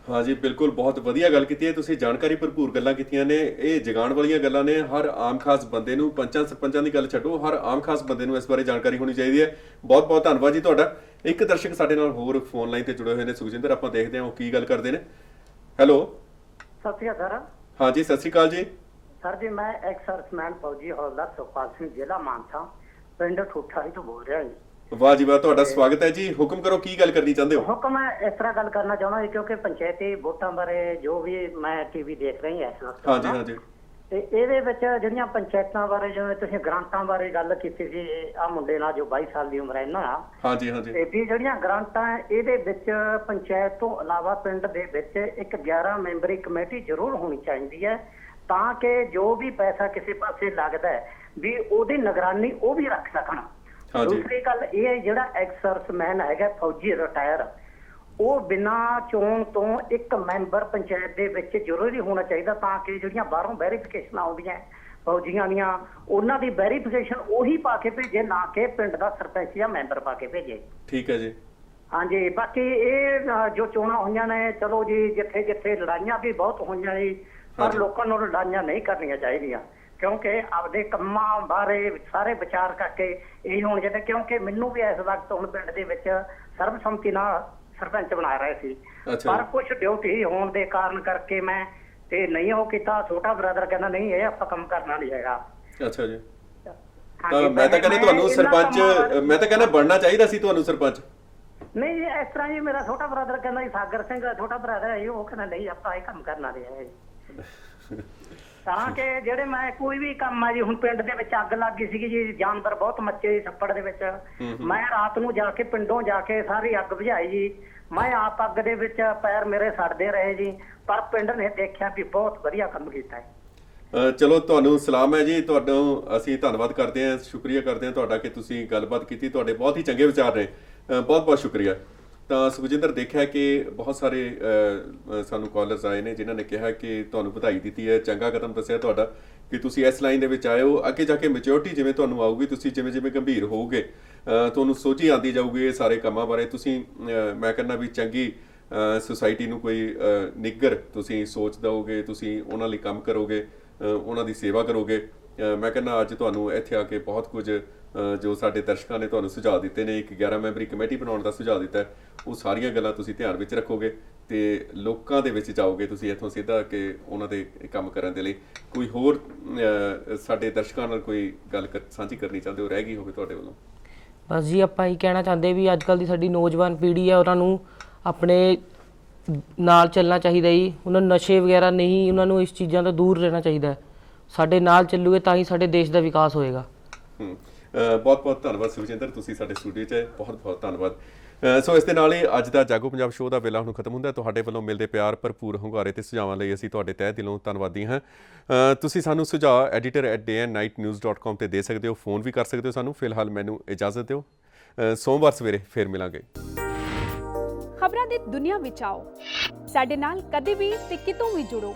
ਹਾਂਜੀ ਬਿਲਕੁਲ ਬਹੁਤ ਵਧੀਆ ਗੱਲ ਕੀਤੀ ਹੈ। ਤੁਸੀਂ ਜਾਣਕਾਰੀ ਭਰਪੂਰ ਗੱਲਾਂ ਕੀਤੀਆਂ ਨੇ। ਇਹ ਜਗਾਉਣ ਵਾਲੀਆਂ ਗੱਲਾਂ ਨੇ। ਹਰ ਆਮ ਖਾਸ ਬੰਦੇ ਨੂੰ ਪੰਚਾਂ ਸਰਪੰਚਾਂ ਦੀ ਗੱਲ ਛੱਡੋ ਹਰ ਆਮ ਖਾਸ ਬੰਦੇ ਨੂੰ ਇਸ ਬਾਰੇ ਜਾਣਕਾਰੀ ਹੋਣੀ ਚਾਹੀਦੀ ਹੈ। ਬਹੁਤ ਬਹੁਤ ਧੰਨਵਾਦ ਜੀ ਤੁਹਾਡਾ। ਇੱਕ ਦਰਸ਼ਕ ਸਾਡੇ ਨਾਲ ਹੋਰ ਫੋਨ ਲਾਈਨ ਤੇ ਜੁੜੇ ਹੋਏ ਨੇ। ਸੁਖਜਿੰਦਰ ਆਪਾਂ ਦੇਖਦੇ ਹਾਂ ਉਹ ਕੀ ਗੱਲ ਕਰਦੇ ਨੇ। ਹੈਲੋ। ਸਤਿ ਸ਼੍ਰੀ ਅਕਾਲ ਸਰ। ਹਾਂਜੀ ਸਤਿ ਸ਼੍ਰੀ ਅਕਾਲ ਜੀ। ਸਰ ਜੀ ਮੈਂ ਐਕਸ ਫੌਜੀ ਹੌਲਦਾਰ ਸੁਖਪਾਲ ਸਿੰਘ ਜ਼ਿਲ੍ਹਾ ਮਾਨਸਾ। ਪਿੰਡ ਠੂਠਾਰੀ ਤੋਂ ਬੋਲ ਰਿਹਾ ਜੀ। ਵਾਹ ਜੀ ਵਾਹ ਤੁਹਾਡਾ ਸਵਾਗਤ ਹੈ ਜੀ। ਹੁਕਮ ਕਰੋ ਕੀ ਗੱਲ ਕਰਨੀ ਚਾਹੁੰਦੇ ਹੋ? ਹੁਕਮ ਮੈਂ ਇਸ ਤਰ੍ਹਾਂ ਗੱਲ ਕਰਨਾ ਚਾਹੁੰਦਾ ਜੀ ਕਿਉਂਕਿ ਪੰਚਾਇਤੀ ਵੋਟਾਂ ਬਾਰੇ ਜੋ ਵੀ ਮੈਂ ਟੀਵੀ ਦੇਖ ਰਹੀ ਹਾਂ ਇਸ ਵਕਤ ਹਾਂਜੀ ਹਾਂਜੀ। ਤੇ ਇਹਦੇ ਵਿੱਚ ਜਿਹੜੀਆਂ ਪੰਚਾਇਤਾਂ ਬਾਰੇ ਜਿਵੇਂ ਤੁਸੀਂ ਗ੍ਰਾਂਟਾਂ ਬਾਰੇ ਗੱਲ ਕੀਤੀ ਸੀ ਆ ਮੁੰਡੇ ਨਾਲ ਜੋ 22 ਸਾਲ ਦੀ ਉਮਰ ਹੈ ਇਹਨਾਂ ਨਾਲ। ਹਾਂਜੀ ਹਾਂਜੀ। ਤੇ ਵੀ ਜਿਹੜੀਆਂ ਗ੍ਰਾਂਟਾਂ ਇਹਦੇ ਵਿੱਚ ਪੰਚਾਇਤ ਤੋਂ ਇਲਾਵਾ ਪਿੰਡ ਦੇ ਵਿੱਚ ਇੱਕ 11 ਮੈਂਬਰੀ ਕਮੇਟੀ ਜ਼ਰੂਰ ਹੋਣੀ ਚਾਹੀਦੀ ਹੈ। ਤਾਂ ਕਿ ਜੋ ਵੀ ਪੈਸਾ ਕਿਸੇ ਪਾਸੇ ਲੱਗਦਾ ਹੈ ਵੀ ਉਹਦੀ ਨਿਗਰਾਨੀ ਉਹ ਵੀ ਰੱਖ ਸਕਣ। ਦੂਸਰੀ ਗੱਲ ਇਹ ਹੈ ਜਿਹੜਾ ਐਕਸ ਸਰਵਿਸਮੈਨ ਹੈਗਾ ਫੌਜੀ ਰਿਟਾਇਰ ਉਹ ਬਿਨਾਂ ਚੋਣ ਤੋਂ ਇੱਕ ਮੈਂਬਰ ਪੰਚਾਇਤ ਦੇ ਵਿੱਚ ਜ਼ਰੂਰੀ ਹੋਣਾ ਚਾਹੀਦਾ ਤਾਂ ਕਿ ਜਿਹੜੀਆਂ ਬਾਹਰੋਂ ਵੈਰੀਫਿਕੇਸ਼ਨ ਆਉਂਦੀਆਂ ਫੌਜੀਆਂ ਦੀਆਂ ਉਹਨਾਂ ਦੀ ਵੈਰੀਫਿਕੇਸ਼ਨ ਉਹੀ ਪਾ ਕੇ ਭੇਜੇ ਨਾ ਕਿ ਪਿੰਡ ਦਾ ਸਰਪੰਚ ਜਾਂ ਮੈਂਬਰ ਪਾ ਕੇ ਭੇਜੇ। ਠੀਕ ਹੈ ਜੀ। ਹਾਂਜੀ ਬਾਕੀ ਇਹ ਜੋ ਚੋਣਾਂ ਹੋਈਆਂ ਨੇ ਚਲੋ ਜੀ ਜਿੱਥੇ ਜਿੱਥੇ ਲੜਾਈਆਂ ਵੀ ਬਹੁਤ ਹੋਈਆਂ ਜੀ ਪਰ। ਲੋਕਾਂ ਨੂੰ ਲੜਾਈਆਂ ਨਹੀਂ ਕਰਨੀਆਂ ਚਾਹੀਦੀਆਂ ਕਿਉਂਕਿ ਆਪਦੇ ਕੰਮਾਂ ਬਾਰੇ ਸਾਰੇ ਵਿਚਾਰ ਕਰਕੇ ਇਹ ਹੋਣ ਚਾਹੀਦਾ ਕਿਉਂਕਿ ਮੈਨੂੰ ਵੀ ਇਸ ਵਕਤ ਹੁਣ ਪਿੰਡ ਦੇ ਵਿੱਚ ਸਰਬਸੰਮਤੀ ਨਾਲ ਸਰਪੰਚ ਬਣਾ ਰਹੇ ਸੀ। ਪਰ। ਕੁਝ ਡਿਊਟੀ ਹੋਣ ਦੇ ਕਾਰਨ ਕਰਕੇ ਮੈਂ ਤੇ ਨਹੀਂ ਉਹ ਕੀਤਾ ਛੋਟਾ ਬ੍ਰਦਰ ਕਹਿੰਦਾ ਨਹੀਂ ਇਹ ਆਪਾਂ ਕੰਮ ਕਰਨਾ ਨਹੀਂ ਹੈਗਾ। ਅੱਛਾ ਜੀ। ਤਾਂ ਮੈਂ ਤਾਂ ਕਹਿੰਦਾ ਤੁਹਾਨੂੰ ਸਰਪੰਚ ਮੈਂ ਤਾਂ ਕਹਿੰਦਾ ਬਣਨਾ ਚਾਹੀਦਾ ਸੀ ਤੁਹਾਨੂੰ ਸਰਪੰਚ। ਨਹੀਂ ਇਸ ਤਰ੍ਹਾਂ ਜੀ ਮੇਰਾ ਛੋਟਾ ਬ੍ਰਦਰ ਕਹਿੰਦਾ ਸਾਗਰ ਸਿੰਘ ਛੋਟਾ ਬ੍ਰਦਰ ਹੈ ਉਹ ਕਹਿੰਦਾ ਨਹੀਂ ਆਪਾਂ ਇਹ ਕੰਮ ਕਰਨਾ ਨਹੀਂ ਹੈ ਤਾਂ ਕਿ ਜਿਹੜੇ ਮੈਂ ਕੋਈ ਵੀ ਕੰਮ ਆ ਜੀ ਹੁਣ ਪਿੰਡ ਦੇ ਵਿੱਚ ਅੱਗ ਲੱਗ ਗਈ ਸੀਗੀ ਜੀ ਜਾਨਵਰ ਬਹੁਤ ਮੱਚੇ ਜੀ ਛੱਪੜ ਦੇ ਵਿੱਚ। ਮੈਂ ਰਾਤ ਨੂੰ ਜਾ ਕੇ ਪਿੰਡੋਂ ਜਾ ਕੇ ਸਾਰੀ ਅੱਗ ਬੁਝਾਈ ਜੀ। ਮੈਂ ਆਪ ਅੱਗ ਦੇ ਵਿੱਚ ਪੈਰ ਮੇਰੇ ਸੜਦੇ ਰਹੇ ਜੀ ਪਰ ਪਿੰਡ ਨੇ ਦੇਖਿਆ ਵੀ ਬਹੁਤ ਵਧੀਆ ਕੰਮ ਕੀਤਾ ਹੈ। ਚਲੋ ਤੁਹਾਨੂੰ ਸਲਾਮ ਹੈ ਜੀ। ਤੁਹਾਨੂੰ ਅਸੀਂ ਧੰਨਵਾਦ ਕਰਦੇ ਹਾਂ ਸ਼ੁਕਰੀਆ ਕਰਦੇ ਹਾਂ ਤੁਹਾਡਾ ਕਿ ਤੁਸੀਂ ਗੱਲਬਾਤ ਕੀਤੀ। ਤੁਹਾਡੇ ਬਹੁਤ ਹੀ ਚੰਗੇ ਵਿਚਾਰ ਨੇ। ਬਹੁਤ ਬਹੁਤ ਸ਼ੁਕਰੀਆ। ਤਾਂ ਸੁਖਜਿੰਦਰ ਦੇਖਿਆ ਕਿ ਬਹੁਤ ਸਾਰੇ ਸਾਨੂੰ ਕਾਲਰਸ ਆਏ ਨੇ ਜਿਨ੍ਹਾਂ ਨੇ ਕਿਹਾ ਕਿ ਤੁਹਾਨੂੰ ਵਧਾਈ ਦਿੱਤੀ ਹੈ ਚੰਗਾ ਕਦਮ ਦੱਸਿਆ ਤੁਹਾਡਾ ਕਿ ਤੁਸੀਂ ਇਸ ਲਾਈਨ ਦੇ ਵਿੱਚ ਆਏ ਹੋ ਅੱਗੇ ਜਾ ਕੇ ਮੈਚੁਰਿਟੀ ਜਿਵੇਂ ਤੁਹਾਨੂੰ ਆਊਗੀ ਤੁਸੀਂ ਜਿਵੇਂ ਜਿਵੇਂ ਗੰਭੀਰ ਹੋਵੋਗੇ ਅ, ਤੁਹਾਨੂੰ ਸੋਚੀ ਆਂਦੀ ਜਾਊਗੀ ਇਹ ਸਾਰੇ ਕੰਮਾਂ ਬਾਰੇ। ਤੁਸੀਂ ਮੈਂ ਕਹਿੰਦਾ ਵੀ ਚੰਗੀ ਸੁਸਾਇਟੀ ਨੂੰ ਕੋਈ ਅ, ਨਿੱਗਰ ਤੁਸੀਂ ਸੋਚ ਦਓਗੇ ਤੁਸੀਂ ਉਹਨਾਂ ਲਈ ਕੰਮ ਕਰੋਗੇ ਉਹਨਾਂ ਦੀ ਸੇਵਾ ਕਰੋਗੇ। ਮੈਂ ਕਹਿੰਦਾ ਅੱਜ ਤੁਹਾਨੂੰ ਇੱਥੇ ਆ ਕੇ ਬਹੁਤ ਕੁਝ ਜੋ ਸਾਡੇ ਦਰਸ਼ਕਾਂ ਨੇ ਤੁਹਾਨੂੰ ਸੁਝਾਅ ਦਿੱਤੇ ਨੇ, ਇੱਕ 11 ਮੈਂਬਰੀ ਕਮੇਟੀ ਬਣਾਉਣ ਦਾ ਸੁਝਾਅ ਦਿੱਤਾ ਉਹ ਸਾਰੀਆਂ ਗੱਲਾਂ ਤੁਸੀਂ ਧਿਆਨ ਵਿੱਚ ਰੱਖੋਗੇ ਤੇ ਲੋਕਾਂ ਦੇ ਵਿੱਚ ਜਾਓਗੇ ਤੁਸੀਂ ਇੱਥੋਂ ਸਿੱਧਾ ਕਿ ਉਹਨਾਂ ਦੇ ਕੰਮ ਕਰਨ ਦੇ ਲਈ। ਕੋਈ ਹੋਰ ਸਾਡੇ ਦਰਸ਼ਕਾਂ ਨਾਲ ਕੋਈ ਗੱਲ ਸਾਂਝੀ ਕਰਨੀ ਚਾਹੁੰਦੇ ਹੋ, ਰਹਿ ਗਈ ਹੋਵੇ ਤੁਹਾਡੇ ਵੱਲੋਂ? ਬਸ ਜੀ, ਆਪਾਂ ਇਹ ਕਹਿਣਾ ਚਾਹੁੰਦੇ ਵੀ ਅੱਜ ਕੱਲ ਦੀ ਸਾਡੀ ਨੌਜਵਾਨ ਪੀੜ੍ਹੀ ਹੈ, ਉਹਨਾਂ ਨੂੰ ਆਪਣੇ ਨਾਲ ਚੱਲਣਾ ਚਾਹੀਦਾ ਜੀ। ਉਹਨਾਂ ਨੂੰ ਨਸ਼ੇ ਵਗੈਰਾ ਨਹੀਂ, ਉਹਨਾਂ ਨੂੰ ਇਸ ਚੀਜ਼ਾਂ ਤੋਂ ਦੂਰ ਰਹਿਣਾ ਚਾਹੀਦਾ ਹੈ। ਸਾਡੇ ਨਾਲ ਚੱਲੂਗੇ ਤਾਂ ਹੀ ਸਾਡੇ ਦੇਸ਼ ਦਾ ਵਿਕਾਸ ਹੋਏਗਾ। ਹਮ, ਅ, ਬਹੁਤ-ਬਹੁਤ ਧੰਨਵਾਦ ਸੁਖਜਿੰਦਰ ਤੁਸੀਂ ਸਾਡੇ ਸਟੂਡੀਓ 'ਚ ਆਏ। ਬਹੁਤ-ਬਹੁਤ ਧੰਨਵਾਦ। ਸੋ ਇਸ ਦੇ ਨਾਲ ਹੀ ਅੱਜ ਦਾ ਜਾਗੋ ਪੰਜਾਬ ਸ਼ੋਅ ਦਾ ਵੇਲਾ ਹੁਣ ਖਤਮ ਹੁੰਦਾ ਹੈ। ਤੁਹਾਡੇ ਵੱਲੋਂ ਮਿਲਦੇ ਪਿਆਰ ਭਰਪੂਰ ਹੁੰਗਾਰੇ ਤੇ ਸੁਝਾਵਾਂ ਲਈ ਅਸੀਂ ਤੁਹਾਡੇ ਤਹਿ ਦਿਲੋਂ ਧੰਨਵਾਦੀ ਹਾਂ। ਤੁਸੀਂ ਸਾਨੂੰ ਸੁਝਾਅ editor@dayandnightnews.com ਤੇ ਦੇ ਸਕਦੇ ਹੋ ਫੋਨ ਵੀ ਕਰ ਸਕਦੇ ਹੋ ਸਾਨੂੰ। ਫਿਲਹਾਲ ਮੈਨੂੰ ਇਜਾਜ਼ਤ ਦਿਓ। ਸੋਮਵਾਰ ਸਵੇਰੇ ਫੇਰ ਮਿਲਾਂਗੇ। ਖਬਰਾਂ ਦੀ ਦੁਨੀਆ ਵਿੱਚ ਆਓ। ਸਾਡੇ ਨਾਲ ਕਦੇ ਵੀ ਤੇ ਕਿਤੋਂ ਵੀ ਜੁੜੋ।